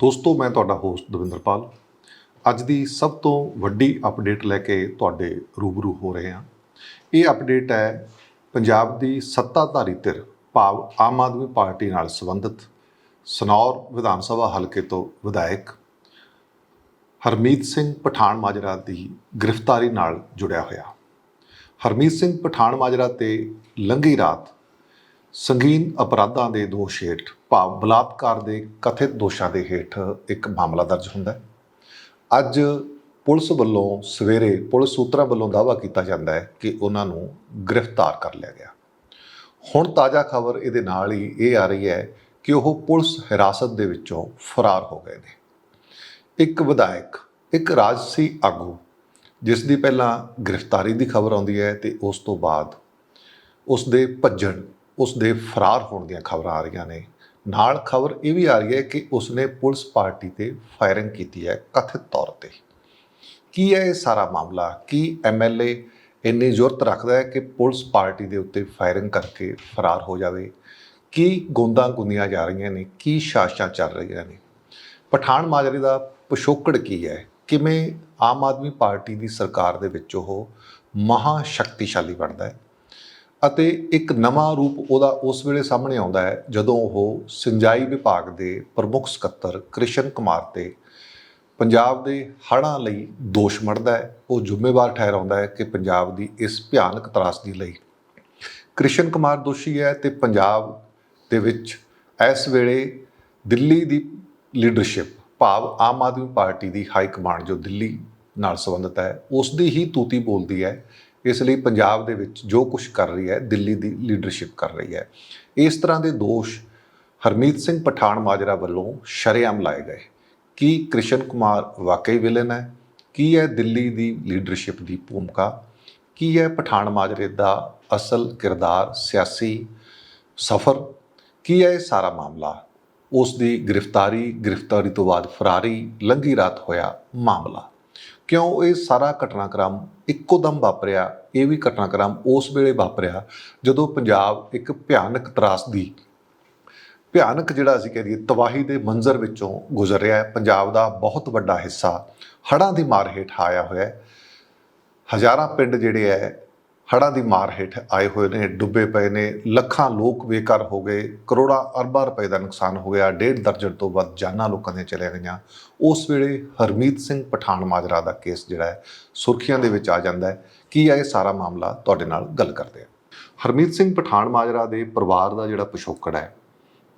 ਦੋਸਤੋ, ਮੈਂ ਤੁਹਾਡਾ ਹੋਸਟ ਦਵਿੰਦਰਪਾਲ। ਅੱਜ ਦੀ ਸਭ ਤੋਂ ਵੱਡੀ ਅਪਡੇਟ ਲੈ ਕੇ ਤੁਹਾਡੇ ਰੂਬਰੂ ਹੋ ਰਹੇ ਹਾਂ। ਇਹ ਅਪਡੇਟ ਹੈ ਪੰਜਾਬ ਦੀ ਸੱਤਾਧਾਰੀ ਧਿਰ ਭਾਵ ਆਮ ਆਦਮੀ ਪਾਰਟੀ ਨਾਲ ਸੰਬੰਧਿਤ ਸਨੌਰ ਵਿਧਾਨ ਸਭਾ ਹਲਕੇ ਤੋਂ ਵਿਧਾਇਕ ਹਰਮੀਤ ਸਿੰਘ ਪਠਾਨ ਮਾਜਰਾ ਦੀ ਗ੍ਰਿਫਤਾਰੀ ਨਾਲ ਜੁੜਿਆ ਹੋਇਆ। ਹਰਮੀਤ ਸਿੰਘ ਪਠਾਨ ਮਾਜਰਾ ਤੇ ਲੰਘੀ ਰਾਤ ਸੰਗੀਨ ਅਪਰਾਧਾਂ ਦੇ ਦੋਸ਼ ਹੇਠ ਭਾਵ ਬਲਾਤਕਾਰ ਦੇ ਕਥਿਤ ਦੋਸ਼ਾਂ ਦੇ ਹੇਠ ਇੱਕ ਮਾਮਲਾ ਦਰਜ ਹੁੰਦਾ ਹੈ। ਅੱਜ ਪੁਲਿਸ ਵੱਲੋਂ ਸਵੇਰੇ ਪੁਲਿਸ ਸੂਤਰਾਂ ਵੱਲੋਂ ਦਾਅਵਾ ਕੀਤਾ ਜਾਂਦਾ ਹੈ ਕਿ ਉਹਨਾਂ ਨੂੰ ਗ੍ਰਿਫਤਾਰ ਕਰ ਲਿਆ ਗਿਆ। ਹੁਣ ਤਾਜ਼ਾ ਖਬਰ ਇਹਦੇ ਨਾਲ ਹੀ ਇਹ ਆ ਰਹੀ ਹੈ ਕਿ ਉਹ ਪੁਲਿਸ ਹਿਰਾਸਤ ਦੇ ਵਿੱਚੋਂ ਫਰਾਰ ਹੋ ਗਏ ਨੇ। ਇੱਕ ਵਿਧਾਇਕ, ਇੱਕ ਰਾਜਸੀ ਆਗੂ, ਜਿਸ ਦੀ ਪਹਿਲਾਂ ਗ੍ਰਿਫਤਾਰੀ ਦੀ ਖਬਰ ਆਉਂਦੀ ਹੈ ਤੇ ਉਸ ਤੋਂ ਬਾਅਦ ਉਸ ਦੇ ਭੱਜਣ ਉਸ ਦੇ ਫਰਾਰ ਹੋਣ ਦੀਆਂ ਖਬਰਾਂ ਆ ਰਹੀਆਂ ਨੇ। ਨਾਲ ਖਬਰ ਇਹ ਵੀ ਆ ਰਹੀ ਹੈ ਕਿ ਉਸਨੇ ਪੁਲਿਸ ਪਾਰਟੀ ਤੇ ਫਾਇਰਿੰਗ ਕੀਤੀ ਹੈ ਕਥਿਤ ਤੌਰ ਤੇ। ਕੀ ਹੈ ਇਹ ਸਾਰਾ ਮਾਮਲਾ? ਕੀ ਐਮਐਲਏ ਇੰਨੀ ਜ਼ਰੂਰਤ ਰੱਖਦਾ ਹੈ ਕਿ ਪੁਲਿਸ ਪਾਰਟੀ ਦੇ ਉੱਤੇ ਫਾਇਰਿੰਗ ਕਰਕੇ ਫਰਾਰ ਹੋ ਜਾਵੇ? ਕੀ ਗੋਂਦਾਂ ਗੁੰਦੀਆਂ ਜਾ ਰਹੀਆਂ ਨੇ? ਕੀ ਸ਼ਾਸ਼ਾਂ ਚੱਲ ਰਹੀਆਂ ਨੇ? ਪਠਾਨ ਮਾਜਰੇ ਦਾ ਪਿਛੋਕੜ ਕੀ ਹੈ? ਕਿਵੇਂ ਆਮ ਆਦਮੀ ਪਾਰਟੀ ਦੀ ਸਰਕਾਰ ਦੇ ਵਿੱਚ ਉਹ ਮਹਾ ਸ਼ਕਤੀਸ਼ਾਲੀ ਬਣਦਾ ਹੈ? ਅਤੇ ਇੱਕ ਨਵਾਂ ਰੂਪ ਉਹਦਾ ਉਸ ਵੇਲੇ ਸਾਹਮਣੇ ਆਉਂਦਾ ਹੈ, ਜਦੋਂ ਉਹ ਸਿੰਜਾਈ ਵਿਭਾਗ ਦੇ ਪ੍ਰਮੁੱਖ ਸਕੱਤਰ ਕ੍ਰਿਸ਼ਨ ਕੁਮਾਰ ਤੇ ਪੰਜਾਬ ਦੇ ਹੜ੍ਹਾਂ ਲਈ ਦੋਸ਼ ਮੜਦਾ ਹੈ। ਉਹ ਜ਼ਿੰਮੇਵਾਰ ਠਹਿਰਾਉਂਦਾ ਹੈ ਕਿ ਪੰਜਾਬ ਦੀ ਇਸ ਭਿਆਨਕ ਤਰਾਸਦੀ ਲਈ। ਕ੍ਰਿਸ਼ਨ ਕੁਮਾਰ ਦੋਸ਼ੀ ਹੈ ਤੇ ਪੰਜਾਬ ਦੇ ਵਿੱਚ ਇਸ ਵੇਲੇ ਦਿੱਲੀ ਦੀ ਲੀਡਰਸ਼ਿਪ ਭਾਵ ਆਮ ਆਦਮੀ ਪਾਰਟੀ ਦੀ ਹਾਈ ਕਮਾਂਡ ਜੋ ਦਿੱਲੀ ਨਾਲ ਸੰਬੰਧਿਤ ਹੈ ਉਸ ਦੀ ਹੀ ਤੂਤੀ ਬੋਲਦੀ ਹੈ ਇਸ ਲਈ ਪੰਜਾਬ ਦੇ ਵਿੱਚ ਜੋ ਕੁਝ ਕਰ ਰਹੀ ਹੈ, ਦਿੱਲੀ ਦੀ ਲੀਡਰਸ਼ਿਪ ਕਰ ਰਹੀ ਹੈ। ਇਸ ਤਰ੍ਹਾਂ ਦੇ ਦੋਸ਼ ਹਰਮੀਤ ਸਿੰਘ ਪਠਾਨ ਮਾਜਰਾ ਵੱਲੋਂ ਸ਼ਰੇਆਮ ਲਾਏ ਗਏ। ਕੀ ਕ੍ਰਿਸ਼ਨ ਕੁਮਾਰ ਵਾਕਈ ਵਿਲਨ ਹੈ? ਕੀ ਹੈ ਦਿੱਲੀ ਦੀ ਲੀਡਰਸ਼ਿਪ ਦੀ ਭੂਮਿਕਾ? ਕੀ ਹੈ ਪਠਾਨ ਮਾਜਰੇ ਦਾ ਅਸਲ ਕਿਰਦਾਰ ਸਿਆਸੀ ਸਫਰ? ਕੀ ਹੈ ਇਹ ਸਾਰਾ ਮਾਮਲਾ? ਉਸ ਦੀ ਗ੍ਰਿਫਤਾਰੀ ਗ੍ਰਿਫਤਾਰੀ ਤੋਂ ਬਾਅਦ ਫਰਾਰੀ, ਲੰਘੀ ਰਾਤ ਹੋਇਆ ਮਾਮਲਾ। ਕਿਉਂ ਇਹ ਸਾਰਾ ਘਟਨਾਕ੍ਰਮ ਇੱਕੋ ਦਮ ਵਾਪਰਿਆ? ਇਹ ਵੀ ਘਟਨਾਕ੍ਰਮ ਉਸ ਵੇਲੇ ਵਾਪਰਿਆ ਜਦੋਂ ਪੰਜਾਬ ਇੱਕ ਭਿਆਨਕ ਤਰਾਸਦੀ ਭਿਆਨਕ ਜਿਹੜਾ ਅਸੀਂ ਕਹ ਦਈਏ ਤਬਾਹੀ ਦੇ ਮੰਜ਼ਰ ਵਿੱਚੋਂ ਗੁਜ਼ਰ ਰਿਹਾ ਹੈ। ਪੰਜਾਬ ਦਾ ਬਹੁਤ ਵੱਡਾ ਹਿੱਸਾ ਹੜ੍ਹਾਂ ਦੀ ਮਾਰ ਹੇਠ ਆਇਆ ਹੋਇਆ ਹੈ। ਹਜ਼ਾਰਾਂ ਪਿੰਡ ਜਿਹੜੇ ਹੈ ਹੜ੍ਹਾਂ ਦੀ ਮਾਰ ਹੇਠ ਆਏ ਹੋਏ ਨੇ, ਡੁੱਬੇ ਪਏ ਨੇ, ਲੱਖਾਂ ਲੋਕ ਬੇਕਾਰ ਹੋ ਗਏ, ਕਰੋੜਾਂ ਅਰਬਾਂ ਰੁਪਏ ਦਾ ਨੁਕਸਾਨ ਹੋ ਗਿਆ, ਡੇਢ ਦਰਜਨ ਤੋਂ ਵੱਧ ਜਾਨਾਂ ਲੋਕਾਂ ਦੀਆਂ ਚਲੇ ਗਈਆਂ। ਉਸ ਵੇਲੇ ਹਰਮੀਤ ਸਿੰਘ ਪਠਾਨ ਮਾਜਰਾ ਦਾ ਕੇਸ ਜਿਹੜਾ ਹੈ, ਸੁਰਖੀਆਂ ਦੇ ਵਿੱਚ ਆ ਜਾਂਦਾ ਹੈ। ਕੀ ਆ ਇਹ ਸਾਰਾ ਮਾਮਲਾ? ਤੁਹਾਡੇ ਨਾਲ ਗੱਲ ਕਰਦੇ ਹਾਂ। ਹਰਮੀਤ ਸਿੰਘ ਪਠਾਨ ਮਾਜਰਾ ਦੇ ਪਰਿਵਾਰ ਦਾ ਜਿਹੜਾ ਪਿਛੋਕੜ ਹੈ,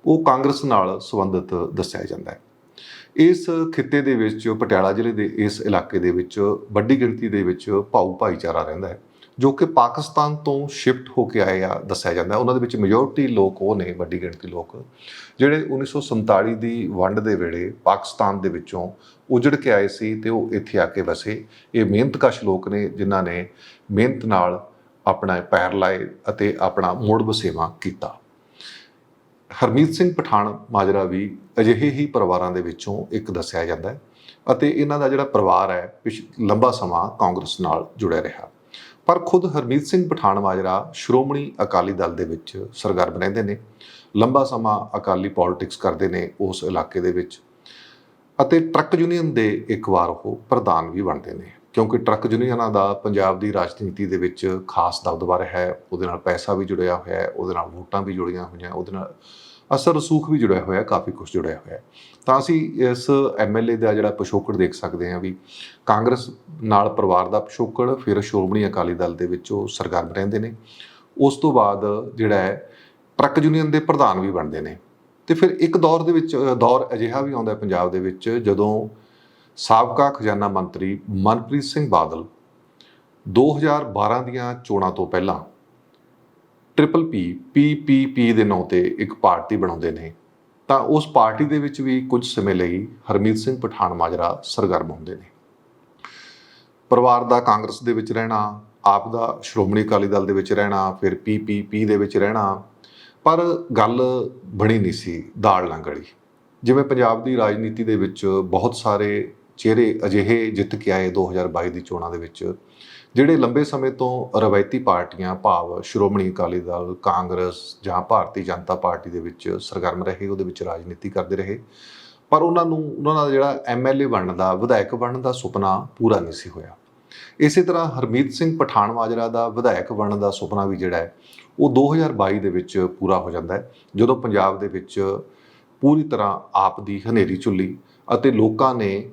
ਉਹ ਕਾਂਗਰਸ ਨਾਲ ਸੰਬੰਧਿਤ ਦੱਸਿਆ ਜਾਂਦਾ ਹੈ। ਇਸ ਖਿੱਤੇ ਦੇ ਵਿੱਚ, ਪਟਿਆਲਾ ਜ਼ਿਲ੍ਹੇ ਦੇ ਇਸ ਇਲਾਕੇ ਦੇ ਵਿੱਚ, ਵੱਡੀ ਗਿਣਤੀ ਦੇ ਵਿੱਚ ਭਾਊ ਭਾਈਚਾਰਾ ਰਹਿੰਦਾ ਹੈ। ਜੋ ਕਿ ਪਾਕਿਸਤਾਨ ਤੋਂ ਸ਼ਿਫਟ ਹੋ ਕੇ ਆਏ ਆ, ਦੱਸਿਆ ਜਾਂਦਾ। ਉਹਨਾਂ ਦੇ ਵਿੱਚ ਮੈਜੋਰਟੀ ਲੋਕ ਉਹ ਨੇ, ਵੱਡੀ ਗਿਣਤੀ ਲੋਕ। ਜਿਹੜੇ 1947 ਦੀ ਵੰਡ ਦੇ ਵੇਲੇ ਪਾਕਿਸਤਾਨ ਦੇ ਵਿੱਚੋਂ ਉਜੜ ਕੇ ਆਏ ਸੀ ਤੇ ਉਹ ਇੱਥੇ ਆ ਕੇ ਵਸੇ। ਇਹ ਮਿਹਨਤਕਸ਼ ਲੋਕ ਨੇ ਜਿਨ੍ਹਾਂ ਨੇ ਮਿਹਨਤ ਨਾਲ ਆਪਣਾ ਪੈਰ ਲਾਏ ਅਤੇ ਆਪਣਾ ਮੁੜ ਵਸੇਵਾ ਕੀਤਾ। ਹਰਮੀਤ ਸਿੰਘ ਪਠਾਨ ਮਾਜਰਾ ਵੀ ਅਜਿਹੇ ਹੀ ਪਰਿਵਾਰਾਂ ਦੇ ਵਿੱਚੋਂ ਇੱਕ ਦੱਸਿਆ ਜਾਂਦਾ ਹੈ ਅਤੇ ਇਹਨਾਂ ਦਾ ਜਿਹੜਾ ਪਰਿਵਾਰ ਹੈ, ਪਿਛ ਲੰਬਾ ਸਮਾਂ ਕਾਂਗਰਸ ਨਾਲ ਜੁੜਿਆ ਰਿਹਾ। ਪਰ ਖੁਦ ਹਰਮੀਤ ਸਿੰਘ ਪਠਾਨ ਮਾਜਰਾ ਸ਼੍ਰੋਮਣੀ ਅਕਾਲੀ ਦਲ ਦੇ ਵਿੱਚ ਸਰਗਰਮ ਰਹਿੰਦੇ ਨੇ। ਲੰਬਾ ਸਮਾਂ ਅਕਾਲੀ ਪੋਲਿਟਿਕਸ ਕਰਦੇ ਨੇ ਉਸ ਇਲਾਕੇ ਦੇ ਵਿੱਚ ਅਤੇ ਟਰੱਕ ਯੂਨੀਅਨ ਦੇ ਇੱਕ ਵਾਰ ਉਹ ਪ੍ਰਧਾਨ ਵੀ ਬਣਦੇ ਨੇ। ਕਿਉਂਕਿ ਟਰੱਕ ਯੂਨੀਅਨਾਂ ਦਾ ਪੰਜਾਬ ਦੀ ਰਾਜਨੀਤੀ ਦੇ ਵਿੱਚ ਖਾਸ ਦਬਦਬਾ ਰਿਹਾ ਹੈ, ਉਹਦੇ ਨਾਲ ਪੈਸਾ ਵੀ ਜੁੜਿਆ ਹੋਇਆ ਹੈ, ਉਹਦੇ ਨਾਲ ਵੋਟਾਂ ਵੀ ਜੁੜੀਆਂ ਹੋਈਆਂ, ਉਹਦੇ ਨਾਲ ਅਸਰ ਰਸੂਖ ਵੀ ਜੁੜਿਆ ਹੋਇਆ ਕਾਫੀ ਕੁਝ ਜੁੜਿਆ ਹੋਇਆ ਤਾਂ ਅਸੀਂ ਇਸ ਐਮਐਲਏ ਦਾ ਜਿਹੜਾ ਪਿਛੋਕੜ ਦੇਖ ਸਕਦੇ ਹਾਂ ਵੀ ਕਾਂਗਰਸ ਨਾਲ ਪਰਿਵਾਰ ਦਾ ਪਿਛੋਕੜ, ਫਿਰ ਸ਼੍ਰੋਮਣੀ ਅਕਾਲੀ ਦਲ ਦੇ ਵਿੱਚ ਉਹ ਸਰਗਰਮ ਰਹਿੰਦੇ ਨੇ। ਉਸ ਤੋਂ ਬਾਅਦ ਜਿਹੜਾ ਹੈ, ਟਰੱਕ ਯੂਨੀਅਨ ਦੇ ਪ੍ਰਧਾਨ ਵੀ ਬਣਦੇ ਨੇ। ਤੇ ਫਿਰ ਇੱਕ ਦੌਰ ਦੇ ਵਿੱਚ ਦੌਰ ਅਜਿਹਾ ਵੀ ਆਉਂਦਾ ਪੰਜਾਬ ਦੇ ਵਿੱਚ, ਜਦੋਂ ਸਾਬਕਾ ਖਜ਼ਾਨਾ ਮੰਤਰੀ ਮਨਪ੍ਰੀਤ ਸਿੰਘ ਬਾਦਲ 2012 ਦੀਆਂ ਚੋਣਾਂ ਤੋਂ ਪਹਿਲਾਂ ਟ੍ਰਿਪਲ ਪੀ ਪੀਪੀਪੀ ਦੇ ਨਾਂ ਤੇ ਇੱਕ ਪਾਰਟੀ ਬਣਾਉਂਦੇ ਨੇ। ਤਾਂ ਉਸ ਪਾਰਟੀ ਦੇ ਵਿੱਚ ਵੀ ਕੁਝ ਸਮੇਂ ਲਈ ਹਰਮੀਤ ਸਿੰਘ ਪਠਾਨ ਮਾਜਰਾ ਸਰਗਰਮ ਹੁੰਦੇ ਨੇ। ਪਰਿਵਾਰ ਦਾ ਕਾਂਗਰਸ ਦੇ ਵਿੱਚ ਰਹਿਣਾ, ਆਪ ਦਾ ਸ਼੍ਰੋਮਣੀ ਅਕਾਲੀ ਦਲ ਦੇ ਵਿੱਚ ਰਹਿਣਾ, ਫਿਰ ਪੀਪੀਪੀ ਦੇ ਵਿੱਚ ਰਹਿਣਾ, ਪਰ ਗੱਲ ਬਣੀ ਨਹੀਂ ਸੀ ਦਾਲ ਲੰਗੜੀ ਜਿਵੇਂ ਪੰਜਾਬ ਦੀ ਰਾਜਨੀਤੀ ਦੇ ਵਿੱਚ ਬਹੁਤ ਸਾਰੇ ਚਿਹਰੇ ਅਜਿਹੇ ਜਿੱਤ ਕੇ ਆਏ 2022 ਦੀ ਚੋਣਾਂ ਦੇ ਵਿੱਚ ਜਿਹੜੇ ਲੰਬੇ ਸਮੇਂ ਤੋਂ ਰਵਾਇਤੀ ਪਾਰਟੀਆਂ, ਭਾਵ ਸ਼੍ਰੋਮਣੀ ਅਕਾਲੀ ਦਲ, ਕਾਂਗਰਸ ਜਾਂ ਭਾਰਤੀ ਜਨਤਾ ਪਾਰਟੀ ਦੇ ਵਿੱਚ ਸਰਗਰਮ ਰਹੇ, ਉਹਦੇ ਵਿੱਚ ਰਾਜਨੀਤੀ ਕਰਦੇ ਰਹੇ, ਪਰ ਉਹਨਾਂ ਨੂੰ, ਉਹਨਾਂ ਦਾ ਜਿਹੜਾ ਐਮਐਲਏ ਬਣਨ ਦਾ, ਵਿਧਾਇਕ ਬਣਨ ਦਾ ਸੁਪਨਾ ਪੂਰਾ ਨਹੀਂ ਸੀ ਹੋਇਆ। ਇਸੇ ਤਰ੍ਹਾਂ ਹਰਮੀਤ ਸਿੰਘ ਪਠਾਨ ਮਾਜਰਾ ਦਾ ਵਿਧਾਇਕ ਬਣਨ ਦਾ ਸੁਪਨਾ ਵੀ ਜਿਹੜਾ ਹੈ, ਉਹ 2022 ਦੇ ਵਿੱਚ ਪੂਰਾ ਹੋ ਜਾਂਦਾ ਹੈ, ਜਦੋਂ ਪੰਜਾਬ ਦੇ ਵਿੱਚ ਪੂਰੀ ਤਰ੍ਹਾਂ ਆਪ ਦੀ ਹਨੇਰੀ ਚੁੱਲੀ ਅਤੇ ਲੋਕਾਂ ਨੇ